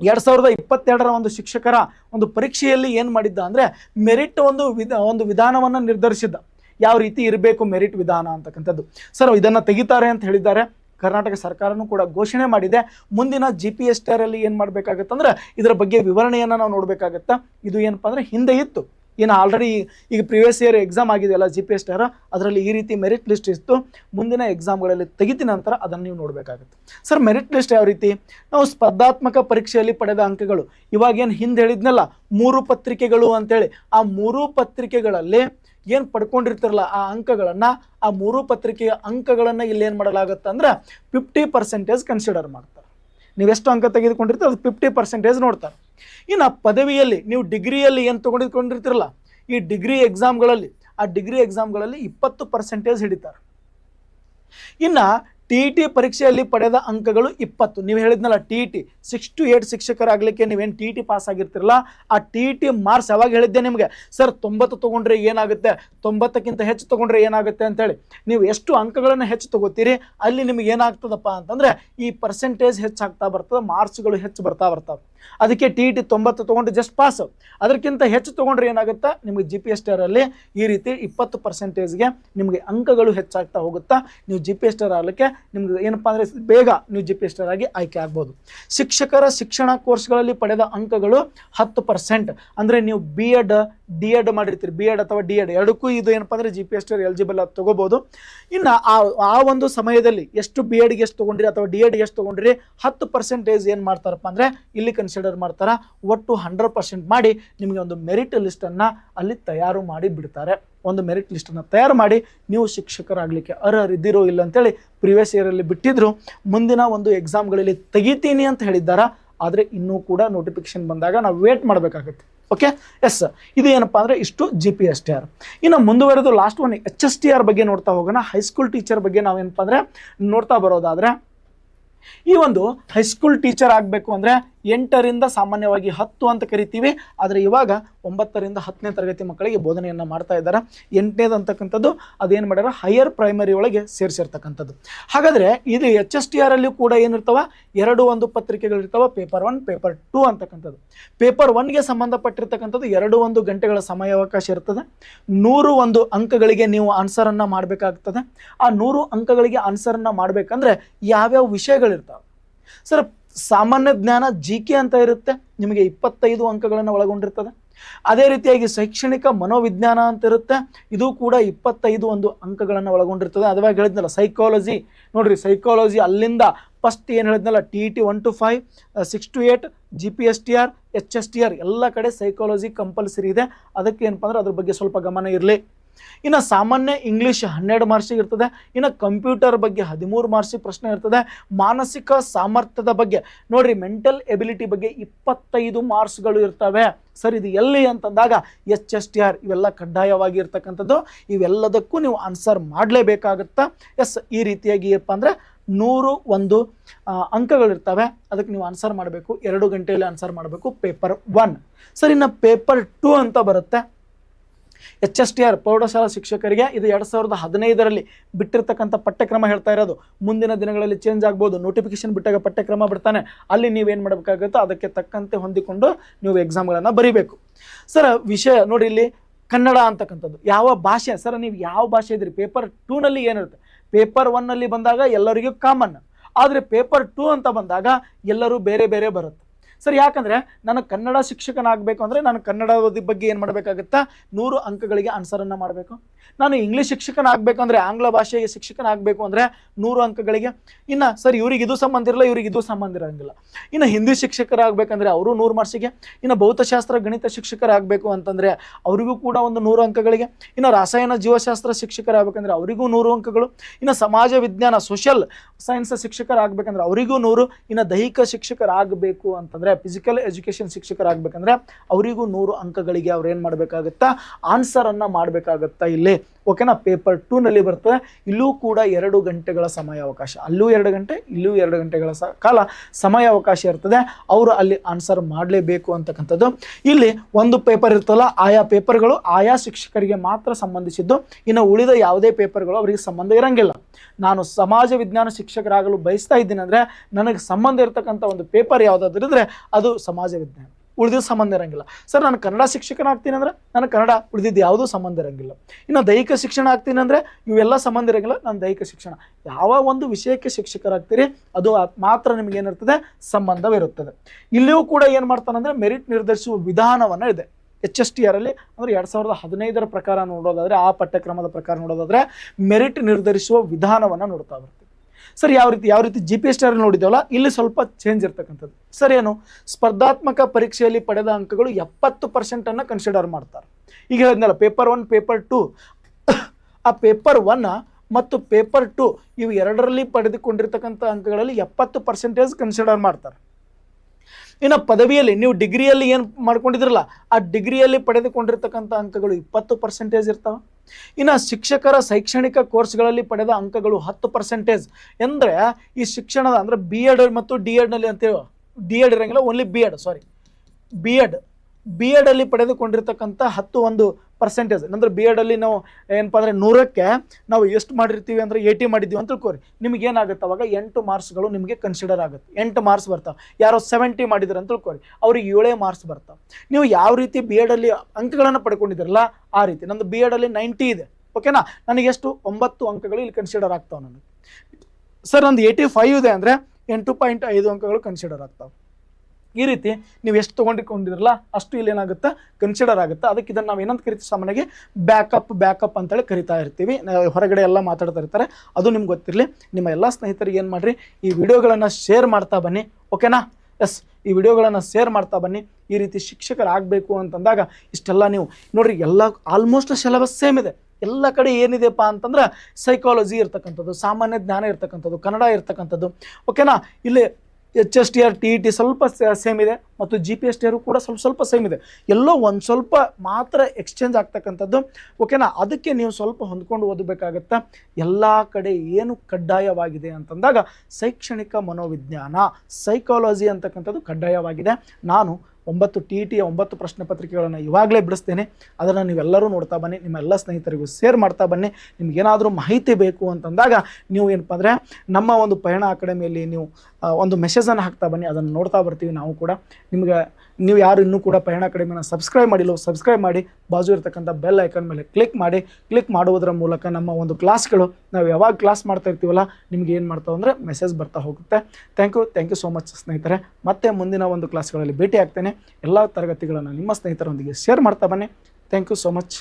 ಎರಡು ಸಾವಿರದ ಇಪ್ಪತ್ತೆರಡರ ಒಂದು ಶಿಕ್ಷಕರ ಒಂದು ಪರೀಕ್ಷೆಯಲ್ಲಿ ಏನು ಮಾಡಿದ್ದ ಅಂದರೆ ಮೆರಿಟ್ ಒಂದು ವಿಧ, ಒಂದು ವಿಧಾನವನ್ನು ನಿರ್ಧರಿಸಿದ್ದ. ಯಾವ ರೀತಿ ಇರಬೇಕು ಮೆರಿಟ್ ವಿಧಾನ ಅಂತಕ್ಕಂಥದ್ದು. ಸರ್, ಇದನ್ನು ತೆಗಿತಾರೆ ಅಂತ ಹೇಳಿದ್ದಾರೆ. ಕರ್ನಾಟಕ ಸರ್ಕಾರನೂ ಕೂಡ ಘೋಷಣೆ ಮಾಡಿದೆ. ಮುಂದಿನ ಜಿ ಪಿ ಎಸ್ ಟಿ ಏನು ಮಾಡಬೇಕಾಗತ್ತಂದ್ರೆ, ಇದರ ಬಗ್ಗೆ ವಿವರಣೆಯನ್ನು ನಾವು ನೋಡಬೇಕಾಗತ್ತಾ. ಇದು ಏನಪ್ಪ ಅಂದರೆ ಹಿಂದೆ ಇತ್ತು. ಏನು ಆಲ್ರೆಡಿ ಈಗ ಪ್ರಿವಿಯಸ್ ಇಯರ್ ಎಕ್ಸಾಮ್ ಆಗಿದೆಯಲ್ಲ ಜಿ ಪಿ ಎಸ್ ಟಿ ಅದರಲ್ಲಿ ಈ ರೀತಿ ಮೆರಿಟ್ ಲಿಸ್ಟ್ ಇತ್ತು. ಮುಂದಿನ ಎಕ್ಸಾಮ್ಗಳಲ್ಲಿ ತೆಗಿತಿದ ನಂತರ ಅದನ್ನು ನೀವು ನೋಡಬೇಕಾಗುತ್ತೆ. ಸರ್ ಮೆರಿಟ್ ಲಿಸ್ಟ್ ಯಾವ ರೀತಿ? ನಾವು ಸ್ಪರ್ಧಾತ್ಮಕ ಪರೀಕ್ಷೆಯಲ್ಲಿ ಪಡೆದ ಅಂಕಗಳು. ಇವಾಗೇನು ಹಿಂದೆ ಹೇಳಿದ್ನಲ್ಲ, ಮೂರು ಪತ್ರಿಕೆಗಳು ಅಂತೇಳಿ. ಆ ಮೂರು ಪತ್ರಿಕೆಗಳಲ್ಲಿ ಏನು ಪಡ್ಕೊಂಡಿರ್ತಾರಲ್ಲ ಆ ಅಂಕಗಳನ್ನು, ಆ ಮೂರು ಪತ್ರಿಕೆಯ ಅಂಕಗಳನ್ನು ಏನು ಮಾಡಲಾಗುತ್ತೆ ಅಂದ್ರೆ ಫಿಫ್ಟಿ ಪರ್ಸೆಂಟೇಜ್ ಕನ್ಸಿಡರ್ ಮಾಡ್ತಾರೆ. ನೀವು ಎಷ್ಟು ಅಂಕ ತೆಗೆದುಕೊಂಡಿರ್ತೀರ ಅದು ಫಿಫ್ಟಿ ಪರ್ಸೆಂಟೇಜ್ ನೋಡ್ತಾರೆ. ಇನ್ನು ಪದವಿಯಲ್ಲಿ ನೀವು ಡಿಗ್ರಿಯಲ್ಲಿ ಏನು ತೊಗೊಂಡಿಕೊಂಡಿರ್ತಿರಲ್ಲ ಈ ಡಿಗ್ರಿ ಎಕ್ಸಾಮ್ಗಳಲ್ಲಿ ಆ ಡಿಗ್ರಿ ಎಕ್ಸಾಮ್ಗಳಲ್ಲಿ ಇಪ್ಪತ್ತು ಪರ್ಸೆಂಟೇಜ್ ಹಿಡಿತಾರೆ. ಇನ್ನು ಟಿ ಟಿ ಪರೀಕ್ಷೆಯಲ್ಲಿ ಪಡೆದ ಅಂಕಗಳು ಇಪ್ಪತ್ತು. ನೀವು ಹೇಳಿದ್ನಲ್ಲ T T six two eight ಶಿಕ್ಷಕರಾಗಲಿಕ್ಕೆ ನೀವೇನು ಟಿ ಟಿ ಪಾಸ್ ಆಗಿರ್ತಿರಲ್ಲ, ಆ ಟಿ ಟಿ ಮಾರ್ಕ್ಸ್ ಯಾವಾಗ ಹೇಳಿದ್ದೆ ನಿಮಗೆ? ಸರ್, ತೊಂಬತ್ತು ತೊಗೊಂಡ್ರೆ ಏನಾಗುತ್ತೆ? ತೊಂಬತ್ತಕ್ಕಿಂತ ಹೆಚ್ಚು ತೊಗೊಂಡ್ರೆ ಏನಾಗುತ್ತೆ ಅಂತೇಳಿ. ನೀವು ಎಷ್ಟು ಅಂಕಗಳನ್ನು ಹೆಚ್ಚು ತೊಗೋತೀರಿ, ಅಲ್ಲಿ ನಿಮಗೆ ಏನಾಗ್ತದಪ್ಪ ಅಂತಂದರೆ ಈ ಪರ್ಸೆಂಟೇಜ್ ಹೆಚ್ಚಾಗ್ತಾ ಬರ್ತದೆ ಮಾರ್ಕ್ಸ್ಗಳು ಹೆಚ್ಚು ಬರ್ತಾ ಬರ್ತಾವೆ. ಅದಕ್ಕೆ ಟಿ ಇ ಟಿ ತೊಂಬತ್ತು ತೊಗೊಂಡು ಜಸ್ಟ್ ಪಾಸ್ ಅದಕ್ಕಿಂತ ಹೆಚ್ಚು ತೊಗೊಂಡ್ರೆ ಏನಾಗುತ್ತಾ? ನಿಮಗೆ ಜಿ ಪಿ ಎಸ್ ಟಿ ಈ ರೀತಿ ಇಪ್ಪತ್ತು ಪರ್ಸೆಂಟೇಜ್ಗೆ ನಿಮಗೆ ಅಂಕಗಳು ಹೆಚ್ಚಾಗ್ತಾ ಹೋಗುತ್ತಾ? ನೀವು ಜಿ ಪಿ ಎಸ್ ಟಿ ಆಗಲಿಕ್ಕೆ ನಿಮ್ಗೆ ಏನಪ್ಪ ಅಂದರೆ ಬೇಗ ನೀವು ಜಿ ಪಿ ಎಸ್ ಟಿ ಆಗಿ ಆಯ್ಕೆ ಆಗ್ಬೋದು. ಶಿಕ್ಷಕರ ಶಿಕ್ಷಣ ಕೋರ್ಸ್ಗಳಲ್ಲಿ ಪಡೆದ ಅಂಕಗಳು ಹತ್ತು ಪರ್ಸೆಂಟ್ ಅಂದರೆ ನೀವು ಬಿ ಎಡ್ ಡಿ ಎಡ್ ಮಾಡಿರ್ತೀರಿ. ಬಿ ಎಡ್ ಅಥವಾ ಡಿ ಎಡ್ ಎರಡಕ್ಕೂ ಇದು ಏನಪ್ಪ ಅಂದರೆ G P S T eligible ಆಗಿ ತೊಗೋಬೋದು. ಇನ್ನು ಆ ಆ ಒಂದು ಸಮಯದಲ್ಲಿ ಎಷ್ಟು ಬಿ ಎಡ್ಗೆ ಎಷ್ಟು ತೊಗೊಂಡ್ರಿ ಅಥವಾ ಡಿ ಎಡ್ಗೆ ಎಷ್ಟು ತೊಗೊಂಡ್ರಿ, ಹತ್ತು ಪರ್ಸೆಂಟೇಜ್ ಏನು ಮಾಡ್ತಾರಪ್ಪ ಅಂದರೆ ಇಲ್ಲಿ ಕನ್ಸಿಡರ್ ಮಾಡ್ತಾರೆ. ಒಟ್ಟು ಹಂಡ್ರೆಡ್ ಪರ್ಸೆಂಟ್ ಮಾಡಿ ನಿಮಗೆ ಒಂದು ಮೆರಿಟ್ ಲಿಸ್ಟನ್ನು ಅಲ್ಲಿ ತಯಾರು ಮಾಡಿ ಬಿಡ್ತಾರೆ. ಒಂದು ಮೆರಿಟ್ ಲಿಸ್ಟನ್ನು ತಯಾರು ಮಾಡಿ ನೀವು ಶಿಕ್ಷಕರಾಗಲಿಕ್ಕೆ ಅರ್ಹರಿದ್ದೀರೋ ಇಲ್ಲ ಅಂತೇಳಿ ಪ್ರಿವಿಯಸ್ ಇಯರಲ್ಲಿ ಬಿಟ್ಟಿದ್ರು. ಮುಂದಿನ ಒಂದು ಎಕ್ಸಾಮ್ಗಳಲ್ಲಿ ತೆಗಿತೀನಿ ಅಂತ ಹೇಳಿದ್ದಾರೆ, ಆದರೆ ಇನ್ನೂ ಕೂಡ ನೋಟಿಫಿಕೇಶನ್ ಬಂದಾಗ ನಾವು ವೇಟ್ ಮಾಡಬೇಕಾಗುತ್ತೆ. ಓಕೆ ಎಸ್ ಇದು ಏನಪ್ಪ ಅಂದರೆ ಇಷ್ಟು G P S T R ಇನ್ನು ಮುಂದುವರೆದು last one H S T R ಬಗ್ಗೆ ನೋಡ್ತಾ ಹೋಗೋಣ. ಹೈಸ್ಕೂಲ್ ಟೀಚರ್ ಬಗ್ಗೆ ನಾವೇನಪ್ಪ ಅಂದರೆ ನೋಡ್ತಾ ಬರೋದಾದರೆ ಈ ಒಂದು ಹೈಸ್ಕೂಲ್ ಟೀಚರ್ ಆಗಬೇಕು ಅಂದರೆ ಎಂಟರಿಂದ ಸಾಮಾನ್ಯವಾಗಿ ಹತ್ತು ಅಂತ ಕರಿತೀವಿ. ಆದರೆ ಇವಾಗ ಒಂಬತ್ತರಿಂದ ಹತ್ತನೇ ತರಗತಿ ಮಕ್ಕಳಿಗೆ ಬೋಧನೆಯನ್ನು ಮಾಡ್ತಾ ಇದ್ದಾರೆ. ಎಂಟನೇದು ಅಂತಕ್ಕಂಥದ್ದು ಅದೇನು ಮಾಡ್ಯಾರ? ಹೈಯರ್ ಪ್ರೈಮರಿ ಒಳಗೆ ಸೇರಿಸಿರ್ತಕ್ಕಂಥದ್ದು. ಹಾಗಾದರೆ ಇದು ಎಚ್ ಎಸ್ ಟಿ ಆರಲ್ಲಿ ಕೂಡ ಏನಿರ್ತಾವ? ಎರಡು ಒಂದು ಪತ್ರಿಕೆಗಳಿರ್ತಾವ ಪೇಪರ್ ಒನ್, ಪೇಪರ್ ಟೂ ಅಂತಕ್ಕಂಥದ್ದು. ಪೇಪರ್ ಒನ್ಗೆ ಸಂಬಂಧಪಟ್ಟಿರ್ತಕ್ಕಂಥದ್ದು ಎರಡು ಒಂದು ಗಂಟೆಗಳ ಸಮಯಾವಕಾಶ ಇರ್ತದೆ. ನೂರು ಒಂದು ಅಂಕಗಳಿಗೆ ನೀವು ಆನ್ಸರನ್ನು ಮಾಡಬೇಕಾಗ್ತದೆ. ಆ ನೂರು ಅಂಕಗಳಿಗೆ ಆನ್ಸರನ್ನು ಮಾಡಬೇಕಂದ್ರೆ ಯಾವ್ಯಾವ ವಿಷಯಗಳಿರ್ತಾವೆ? ಸರ್ ಸಾಮಾನ್ಯ ಜ್ಞಾನ ಜಿ ಕೆ ಅಂತ ಇರುತ್ತೆ. ನಿಮಗೆ ಇಪ್ಪತ್ತೈದು ಅಂಕಗಳನ್ನು ಒಳಗೊಂಡಿರ್ತದೆ. ಅದೇ ರೀತಿಯಾಗಿ ಶೈಕ್ಷಣಿಕ ಮನೋವಿಜ್ಞಾನ ಅಂತ ಇರುತ್ತೆ. ಇದು ಕೂಡ ಇಪ್ಪತ್ತೈದು ಒಂದು ಅಂಕಗಳನ್ನು ಒಳಗೊಂಡಿರ್ತದೆ. ಅದವಾಗಿ ಹೇಳಿದ್ನಲ್ಲ ಸೈಕಾಲಜಿ ನೋಡ್ರಿ ಸೈಕಾಲಜಿ ಅಲ್ಲಿಂದ ಫಸ್ಟ್ ಏನು ಹೇಳಿದ್ನಲ್ಲ T T one two five six two eight G P S T R H S T R ಎಲ್ಲ ಕಡೆ ಸೈಕಾಲಜಿ ಕಂಪಲ್ಸರಿ ಇದೆ. ಅದಕ್ಕೆ ಏನಪ್ಪ ಅಂದ್ರೆ ಅದ್ರ ಬಗ್ಗೆ ಸ್ವಲ್ಪ ಗಮನ ಇರಲಿ. ಇನ್ನು ಸಾಮಾನ್ಯ ಇಂಗ್ಲೀಷ್ ಹನ್ನೆರಡು ಮಾರ್ಕ್ಸಿಗೆ ಇರ್ತದೆ. ಇನ್ನು ಕಂಪ್ಯೂಟರ್ ಬಗ್ಗೆ ಹದಿಮೂರು ಮಾರ್ಕ್ಸಿಗೆ ಪ್ರಶ್ನೆ ಇರ್ತದೆ. ಮಾನಸಿಕ ಸಾಮರ್ಥ್ಯದ ಬಗ್ಗೆ ನೋಡ್ರಿ ಮೆಂಟಲ್ ಎಬಿಲಿಟಿ ಬಗ್ಗೆ ಇಪ್ಪತ್ತೈದು ಮಾರ್ಕ್ಸ್ಗಳು ಇರ್ತವೆ. ಸರ್, ಇದು ಎಲ್ಲಿ ಅಂತಂದಾಗ ಎಚ್ ಎಸ್ ಟಿ ಆರ್ ಇವೆಲ್ಲ ಕಡ್ಡಾಯವಾಗಿ ಇರ್ತಕ್ಕಂಥದ್ದು ಇವೆಲ್ಲದಕ್ಕೂ ನೀವು ಆನ್ಸರ್ ಮಾಡಲೇಬೇಕಾಗುತ್ತಾ? ಎಸ್ ಈ ರೀತಿಯಾಗಿ ಏನಪ್ಪ ಅಂದರೆ ನೂರು ಒಂದು ಅಂಕಗಳಿರ್ತವೆ ಅದಕ್ಕೆ ನೀವು ಆನ್ಸರ್ ಮಾಡಬೇಕು. ಎರಡು ಗಂಟೆಯಲ್ಲಿ ಆನ್ಸರ್ ಮಾಡಬೇಕು. ಪೇಪರ್ ಒನ್ ಸರ್, ಇನ್ನು ಪೇಪರ್ ಟೂ ಅಂತ ಬರುತ್ತೆ. ಎಚ್ ಎಸ್ ಟಿ ಆರ್ ಪ್ರೌಢಶಾಲಾ ಶಿಕ್ಷಕರಿಗೆ ಇದು ಎರಡು ಸಾವಿರದ ಹದಿನೈದರಲ್ಲಿ ಬಿಟ್ಟಿರ್ತಕ್ಕಂಥ ಪಠ್ಯಕ್ರಮ ಹೇಳ್ತಾ ಇರೋದು. ಮುಂದಿನ ದಿನಗಳಲ್ಲಿ ಚೇಂಜ್ ಆಗ್ಬೋದು. ನೋಟಿಫಿಕೇಶನ್ ಬಿಟ್ಟಾಗ ಪಠ್ಯಕ್ರಮ ಬಿಡ್ತಾನೆ. ಅಲ್ಲಿ ನೀವೇನು ಮಾಡಬೇಕಾಗುತ್ತೋ ಅದಕ್ಕೆ ತಕ್ಕಂತೆ ಹೊಂದಿಕೊಂಡು ನೀವು ಎಕ್ಸಾಮ್ಗಳನ್ನು ಬರೀಬೇಕು. ಸರ್ ವಿಷಯ ನೋಡಿ ಇಲ್ಲಿ ಕನ್ನಡ ಅಂತಕ್ಕಂಥದ್ದು. ಯಾವ ಭಾಷೆ? ಸರ್ ನೀವು ಯಾವ ಭಾಷೆ ಇದ್ರಿ ಪೇಪರ್ ಟೂನಲ್ಲಿ ಏನಿರುತ್ತೆ? ಪೇಪರ್ ಒನ್ನಲ್ಲಿ ಬಂದಾಗ ಎಲ್ಲರಿಗೂ ಕಾಮನ್ ಆದರೆ ಪೇಪರ್ ಟೂ ಅಂತ ಬಂದಾಗ ಎಲ್ಲರೂ ಬೇರೆ ಬೇರೆ ಬರುತ್ತೆ. ಸರ್, ಯಾಕಂದರೆ ನಾನು ಕನ್ನಡ ಶಿಕ್ಷಕನಾಗಬೇಕು ಅಂದರೆ ನಾನು ಕನ್ನಡದ ಬಗ್ಗೆ ಏನು ಮಾಡಬೇಕಾಗುತ್ತಾ? ನೂರು ಅಂಕಗಳಿಗೆ ಆನ್ಸರನ್ನು ಮಾಡಬೇಕು. ನಾನು ಇಂಗ್ಲೀಷ್ ಶಿಕ್ಷಕನಾಗಬೇಕು ಅಂದ್ರೆ ಆಂಗ್ಲ ಭಾಷೆಗೆ ಶಿಕ್ಷಕನಾಗಬೇಕು ಅಂದರೆ ನೂರು ಅಂಕಗಳಿಗೆ. ಇನ್ನು ಸರ್, ಇವ್ರಿಗೆ ಇದು ಸಂಬಂಧ ಇರಲ್ಲ ಇವ್ರಿಗೆ ಇದು ಸಂಬಂಧ ಇರೋಂಗಿಲ್ಲ. ಇನ್ನು ಹಿಂದಿ ಶಿಕ್ಷಕರಾಗಬೇಕಂದ್ರೆ ಅವರು ನೂರು ಮಾರ್ಕ್ಸಿಗೆ ಇನ್ನು ಭೌತಶಾಸ್ತ್ರ, ಗಣಿತ ಶಿಕ್ಷಕರಾಗಬೇಕು ಅಂತಂದರೆ ಅವರಿಗೂ ಕೂಡ ಒಂದು ನೂರು ಅಂಕಗಳಿಗೆ. ಇನ್ನು ರಾಸಾಯನ ಜೀವಶಾಸ್ತ್ರ ಶಿಕ್ಷಕರಾಗಬೇಕಂದ್ರೆ ಅವರಿಗೂ ನೂರು ಅಂಕಗಳು. ಇನ್ನು ಸಮಾಜ ವಿಜ್ಞಾನ ಸೋಷಿಯಲ್ ಸೈನ್ಸ್ ಶಿಕ್ಷಕರಾಗಬೇಕಂದ್ರೆ ಅವರಿಗೂ ನೂರು. ಇನ್ನು ದೈಹಿಕ ಶಿಕ್ಷಕರಾಗಬೇಕು ಅಂತಂದರೆ ಫಿಸಿಕಲ್ ಎಜುಕೇಷನ್ ಶಿಕ್ಷಕರಾಗಬೇಕಂದ್ರೆ ಅವರಿಗೂ ನೂರು ಅಂಕಗಳಿಗೆ ಅವ್ರು ಏನು ಮಾಡಬೇಕಾಗುತ್ತಾ ಆನ್ಸರನ್ನು ಮಾಡಬೇಕಾಗತ್ತಾ ಇಲ್ಲಿ? ಓಕೆನಾ ಪೇಪರ್ ಟೂನಲ್ಲಿ ಬರ್ತದೆ. ಇಲ್ಲೂ ಕೂಡ ಎರಡು ಗಂಟೆಗಳ ಸಮಯಾವಕಾಶ ಅಲ್ಲೂ ಎರಡು ಗಂಟೆ, ಇಲ್ಲೂ ಎರಡು ಗಂಟೆಗಳ ಸ, ಕಾಲ ಸಮಯಾವಕಾಶ ಇರ್ತದೆ. ಅವರು ಅಲ್ಲಿ ಆನ್ಸರ್ ಮಾಡಲೇಬೇಕು ಅಂತಕ್ಕಂಥದ್ದು. ಇಲ್ಲಿ ಒಂದು ಪೇಪರ್ ಇರ್ತಲ್ಲ, ಆಯಾ ಪೇಪರ್ಗಳು ಆಯಾ ಶಿಕ್ಷಕರಿಗೆ ಮಾತ್ರ ಸಂಬಂಧಿಸಿದ್ದು. ಇನ್ನು ಉಳಿದ ಯಾವುದೇ ಪೇಪರ್ಗಳು ಅವರಿಗೆ ಸಂಬಂಧ ಇರಂಗಿಲ್ಲ. ನಾನು ಸಮಾಜ ವಿಜ್ಞಾನ ಶಿಕ್ಷಕರಾಗಲು ಬಯಸ್ತಾ ಇದ್ದೀನಿ ಅಂದರೆ, ನನಗೆ ಸಂಬಂಧ ಇರತಕ್ಕಂಥ ಒಂದು ಪೇಪರ್ ಯಾವುದಾದ್ರೂ ಇದ್ದರೆ ಅದು ಸಮಾಜ ವಿಜ್ಞಾನ. ಉಳಿದಿದ್ದು ಸಂಬಂಧ ಇರಂಗಿಲ್ಲ. ಸರ್, ನಾನು ಕನ್ನಡ ಶಿಕ್ಷಕನಾಗ್ತೀನಿ ಅಂದರೆ ನಾನು ಕನ್ನಡ ಉಳಿದಿದ್ದು ಯಾವುದೂ ಸಂಬಂಧ ಇರಂಗಿಲ್ಲ. ಇನ್ನು ದೈಹಿಕ ಶಿಕ್ಷಣ ಆಗ್ತೀನಿ ಅಂದರೆ ಇವೆಲ್ಲ ಸಂಬಂಧ ಇರಂಗಿಲ್ಲ, ನಾನು ದೈಹಿಕ ಶಿಕ್ಷಣ. ಯಾವ ಒಂದು ವಿಷಯಕ್ಕೆ ಶಿಕ್ಷಕರಾಗ್ತೀರಿ, ಅದು ಮಾತ್ರ ನಿಮಗೆ ಏನಿರ್ತದೆ, ಸಂಬಂಧವಿರುತ್ತದೆ. ಇಲ್ಲಿಯೂ ಕೂಡ ಏನು ಮಾಡ್ತಾನಂದರೆ ಮೆರಿಟ್ ನಿರ್ಧರಿಸುವ ವಿಧಾನವನ್ನು ಇದೆ. ಎಚ್ ಎಸ್ ಟಿ ಆರಲ್ಲಿ ಅಂದ್ರೆ ಎರಡು ಸಾವಿರದ ಹದಿನೈದರ ಪ್ರಕಾರ ನೋಡೋದಾದ್ರೆ, ಆ ಪಠ್ಯಕ್ರಮದ ಪ್ರಕಾರ ನೋಡೋದಾದ್ರೆ ಮೆರಿಟ್ ನಿರ್ಧರಿಸುವ ವಿಧಾನವನ್ನು ನೋಡ್ತಾ ಬರ್ತೀವಿ. ಸರ್, ಯಾವ ರೀತಿ ಯಾವ ರೀತಿ ಜಿ ಪಿ ಎಸ್ ಟಾರ್ ಇಲ್ಲಿ ಸ್ವಲ್ಪ ಚೇಂಜ್ ಇರ್ತಕ್ಕಂಥದ್ದು. ಸರ್, ಏನು? ಸ್ಪರ್ಧಾತ್ಮಕ ಪರೀಕ್ಷೆಯಲ್ಲಿ ಪಡೆದ ಅಂಕಗಳು ಎಪ್ಪತ್ತು ಪರ್ಸೆಂಟನ್ನು ಕನ್ಸಿಡರ್ ಮಾಡ್ತಾರೆ. ಈಗ ಹೇಳಿದ್ನಲ್ಲ ಪೇಪರ್ ಒನ್ ಪೇಪರ್ ಟು ಆ ಪೇಪರ್ ಒನ್ ಮತ್ತು ಪೇಪರ್ ಟು ಇವು ಎರಡರಲ್ಲಿ ಪಡೆದುಕೊಂಡಿರ್ತಕ್ಕಂಥ ಅಂಕಗಳಲ್ಲಿ ಎಪ್ಪತ್ತು ಪರ್ಸೆಂಟೇಜ್ ಕನ್ಸಿಡರ್ ಮಾಡ್ತಾರೆ. ಇನ್ನು ಪದವಿಯಲ್ಲಿ, ನೀವು ಡಿಗ್ರಿಯಲ್ಲಿ ಏನು ಮಾಡ್ಕೊಂಡಿದ್ರಲ್ಲ, ಆ ಡಿಗ್ರಿಯಲ್ಲಿ ಪಡೆದುಕೊಂಡಿರ್ತಕ್ಕಂಥ ಅಂಕಗಳು ಇಪ್ಪತ್ತು ಪರ್ಸೆಂಟೇಜ್ ಇರ್ತಾವೆ? ಇನ್ನು ಶಿಕ್ಷಕರ ಶೈಕ್ಷಣಿಕ ಕೋರ್ಸ್ಗಳಲ್ಲಿ ಪಡೆದ ಅಂಕಗಳು ಹತ್ತು ಪರ್ಸೆಂಟೇಜ್ ಅಂದರೆ ಈ ಶಿಕ್ಷಣದ ಅಂದರೆ ಬಿ ಎಡ್ ಮತ್ತು ಡಿ ಎಡ್ನಲ್ಲಿ ಅಂತೇಳಿ ಡಿ ಎಡ್ ಇರೋಂಗಿಲ್ಲ only B Ed sorry B Ed B ಎಡಲ್ಲಿ ಪಡೆದುಕೊಂಡಿರ್ತಕ್ಕಂಥ ಹತ್ತು ಒಂದು ಪರ್ಸೆಂಟೇಜ್ ಅಂದ್ರೆ ಬಿ ಎಡಲ್ಲಿ ನಾವು ಏನಪ್ಪ ಅಂದರೆ ನೂರಕ್ಕೆ ನಾವು ಎಷ್ಟು ಮಾಡಿರ್ತೀವಿ ಅಂದರೆ ಟಿ ಮಾಡಿದ್ದೀವಿ ಅಂತ ತಿಳ್ಕೊರಿ. ನಿಮ್ಗೆ ಏನಾಗುತ್ತೆ ಅವಾಗ ಎಂಟು ಮಾರ್ಕ್ಸ್ಗಳು ನಿಮಗೆ ಕನ್ಸಿಡರ್ ಆಗುತ್ತೆ. ಎಂಟು ಮಾರ್ಕ್ಸ್ ಬರ್ತಾವೆ. ಯಾರೋ ಸೆವೆಂಟಿ ಮಾಡಿದ್ರೆ ಅಂತ ತಿಳ್ಕೊರಿ. ಅವ್ರಿಗೆ ಏಳೇ ಮಾರ್ಕ್ಸ್ ಬರ್ತಾವೆ. ನೀವು ಯಾವ ರೀತಿ ಬಿ ಎಡಲ್ಲಿ ಅಂಕಗಳನ್ನು ಪಡ್ಕೊಂಡಿದ್ದೀರಲ್ಲ ಆ ರೀತಿ. ನಂದು ಬಿ ಎಡಲ್ಲಿ ನೈಂಟಿ ಇದೆ. ಓಕೆನಾ ನನಗೆ ಎಷ್ಟು? ಒಂಬತ್ತು ಅಂಕಗಳು ಇಲ್ಲಿ ಕನ್ಸಿಡರ್ ಆಗ್ತಾವೆ ನನಗೆ. ಸರ್, ನಂದು ಏಯ್ಟಿ ಫೈವ್ ಇದೆ ಅಂದರೆ ಎಂಟು ಪಾಯಿಂಟ್ ಐದು ಅಂಕಗಳು ಕನ್ಸಿಡರ್ ಆಗ್ತಾವೆ. ಈ ರೀತಿ ನೀವು ಎಷ್ಟು ತೊಗೊಂಡಿಕೊಂಡಿರಲ್ಲ ಅಷ್ಟು ಇಲ್ಲಿ ಏನಾಗುತ್ತೆ ಕನ್ಸಿಡರ್ ಆಗುತ್ತೆ. ಅದಕ್ಕೆ ಇದನ್ನು ನಾವು ಏನಂತ ಕರಿತೀವಿ ಸಾಮಾನ್ಯವಾಗಿ ಬ್ಯಾಕಪ್ ಬ್ಯಾಕಪ್ ಅಂತೇಳಿ ಕರಿತಾ ಇರ್ತೀವಿ. ಹೊರಗಡೆ ಎಲ್ಲ ಮಾತಾಡ್ತಾ ಇರ್ತಾರೆ. ಅದು ನಿಮ್ಗೆ ಗೊತ್ತಿರಲಿ. ನಿಮ್ಮ ಎಲ್ಲ ಸ್ನೇಹಿತರಿಗೆ ಏನು ಮಾಡಿರಿ, ಈ ವಿಡಿಯೋಗಳನ್ನು ಶೇರ್ ಮಾಡ್ತಾ ಬನ್ನಿ. ಓಕೆನಾ ಎಸ್ ಈ ವಿಡಿಯೋಗಳನ್ನು ಶೇರ್ ಮಾಡ್ತಾ ಬನ್ನಿ. ಈ ರೀತಿ ಶಿಕ್ಷಕರಾಗಬೇಕು ಅಂತಂದಾಗ ಇಷ್ಟೆಲ್ಲ ನೀವು ನೋಡಿರಿ, ಎಲ್ಲ ಆಲ್ಮೋಸ್ಟ್ ಸಿಲೆಬಸ್ ಸೇಮ್ ಇದೆ. ಎಲ್ಲ ಕಡೆ ಏನಿದೆಪ್ಪ ಅಂತಂದ್ರೆ ಸೈಕಾಲಜಿ ಇರ್ತಕ್ಕಂಥದ್ದು, ಸಾಮಾನ್ಯ ಜ್ಞಾನ ಇರ್ತಕ್ಕಂಥದ್ದು, ಕನ್ನಡ ಇರ್ತಕ್ಕಂಥದ್ದು. ಓಕೆನಾ ಇಲ್ಲಿ H S T R T E T ಸ್ವಲ್ಪ ಸೇಮ್ ಇದೆ. ಮತ್ತು ಜಿ ಪಿ ಎಸ್ ಟಿ ಆರು ಕೂಡ ಸ್ವಲ್ಪ ಸ್ವಲ್ಪ ಸೇಮ್ ಇದೆ. ಎಲ್ಲೋ ಒಂದು ಸ್ವಲ್ಪ ಮಾತ್ರ ಎಕ್ಸ್ಚೇಂಜ್ ಆಗ್ತಕ್ಕಂಥದ್ದು. ಓಕೆನಾ ಅದಕ್ಕೆ ನೀವು ಸ್ವಲ್ಪ ಹೊಂದ್ಕೊಂಡು ಓದಬೇಕಾಗತ್ತಾ? ಎಲ್ಲ ಕಡೆ ಏನು ಕಡ್ಡಾಯವಾಗಿದೆ ಅಂತಂದಾಗ, ಶೈಕ್ಷಣಿಕ ಮನೋವಿಜ್ಞಾನ ಸೈಕಾಲಜಿ ಅಂತಕ್ಕಂಥದ್ದು ಕಡ್ಡಾಯವಾಗಿದೆ. ನಾನು ಒಂಬತ್ತು ಟಿ ಟಿಯ ಒಂಬತ್ತು ಪ್ರಶ್ನೆ ಪತ್ರಿಕೆಗಳನ್ನು ಇವಾಗಲೇ ಬಿಡಿಸ್ತೇನೆ. ಅದನ್ನು ನೀವೆಲ್ಲರೂ ನೋಡ್ತಾ ಬನ್ನಿ, ನಿಮ್ಮೆಲ್ಲ ಸ್ನೇಹಿತರಿಗೂ ಶೇರ್ ಮಾಡ್ತಾ ಬನ್ನಿ. ನಿಮಗೇನಾದರೂ ಮಾಹಿತಿ ಬೇಕು ಅಂತಂದಾಗ ನೀವು ಏನಪ್ಪ ಅಂದರೆ ನಮ್ಮ ಒಂದು ಪಯಣ ಅಕಾಡೆಮಿಯಲ್ಲಿ ನೀವು ಒಂದು ಮೆಸೇಜನ್ನು ಹಾಕ್ತಾ ಬನ್ನಿ. ಅದನ್ನು ನೋಡ್ತಾ ಬರ್ತೀವಿ ನಾವು ಕೂಡ. ನಿಮ್ಗೆ ನೀವು ಯಾರು ಇನ್ನೂ ಕೂಡ ಪಯಣ ಅಕಾಡೆಮಿನ ಸಬ್ಸ್ಕ್ರೈಬ್ ಮಾಡಿಲ್ಲ ಸಬ್ಸ್ಕ್ರೈಬ್ ಮಾಡಿ, ಬಾಜು ಇರ್ತಕ್ಕಂಥ ಬೆಲ್ ಐಕನ್ ಮೇಲೆ ಕ್ಲಿಕ್ ಮಾಡಿ ಕ್ಲಿಕ್ ಮಾಡುವುದರ ಮೂಲಕ ನಮ್ಮ ಒಂದು ಕ್ಲಾಸ್ಗಳು ನಾವು ಯಾವಾಗ ಕ್ಲಾಸ್ ಮಾಡ್ತಾ ಇರ್ತೀವಲ್ಲ, ನಿಮ್ಗೆ ಏನು ಮಾಡ್ತಾವೆ ಅಂದರೆ ಮೆಸೇಜ್ ಬರ್ತಾ ಹೋಗುತ್ತೆ. Thank you thank you so much ಸ್ನೇಹಿತರೆ. ಮತ್ತೆ ಮುಂದಿನ ಒಂದು ಕ್ಲಾಸ್ಗಳಲ್ಲಿ ಭೇಟಿ ಆಗ್ತೇನೆ ಎಲ್ಲ ತರಗತಿಗಳನ್ನು ನಿಮ್ಮ ಸ್ನೇಹಿತರೊಂದಿಗೆ ಶೇರ್ ಮಾಡ್ತಾ ಬನ್ನಿ. Thank you so much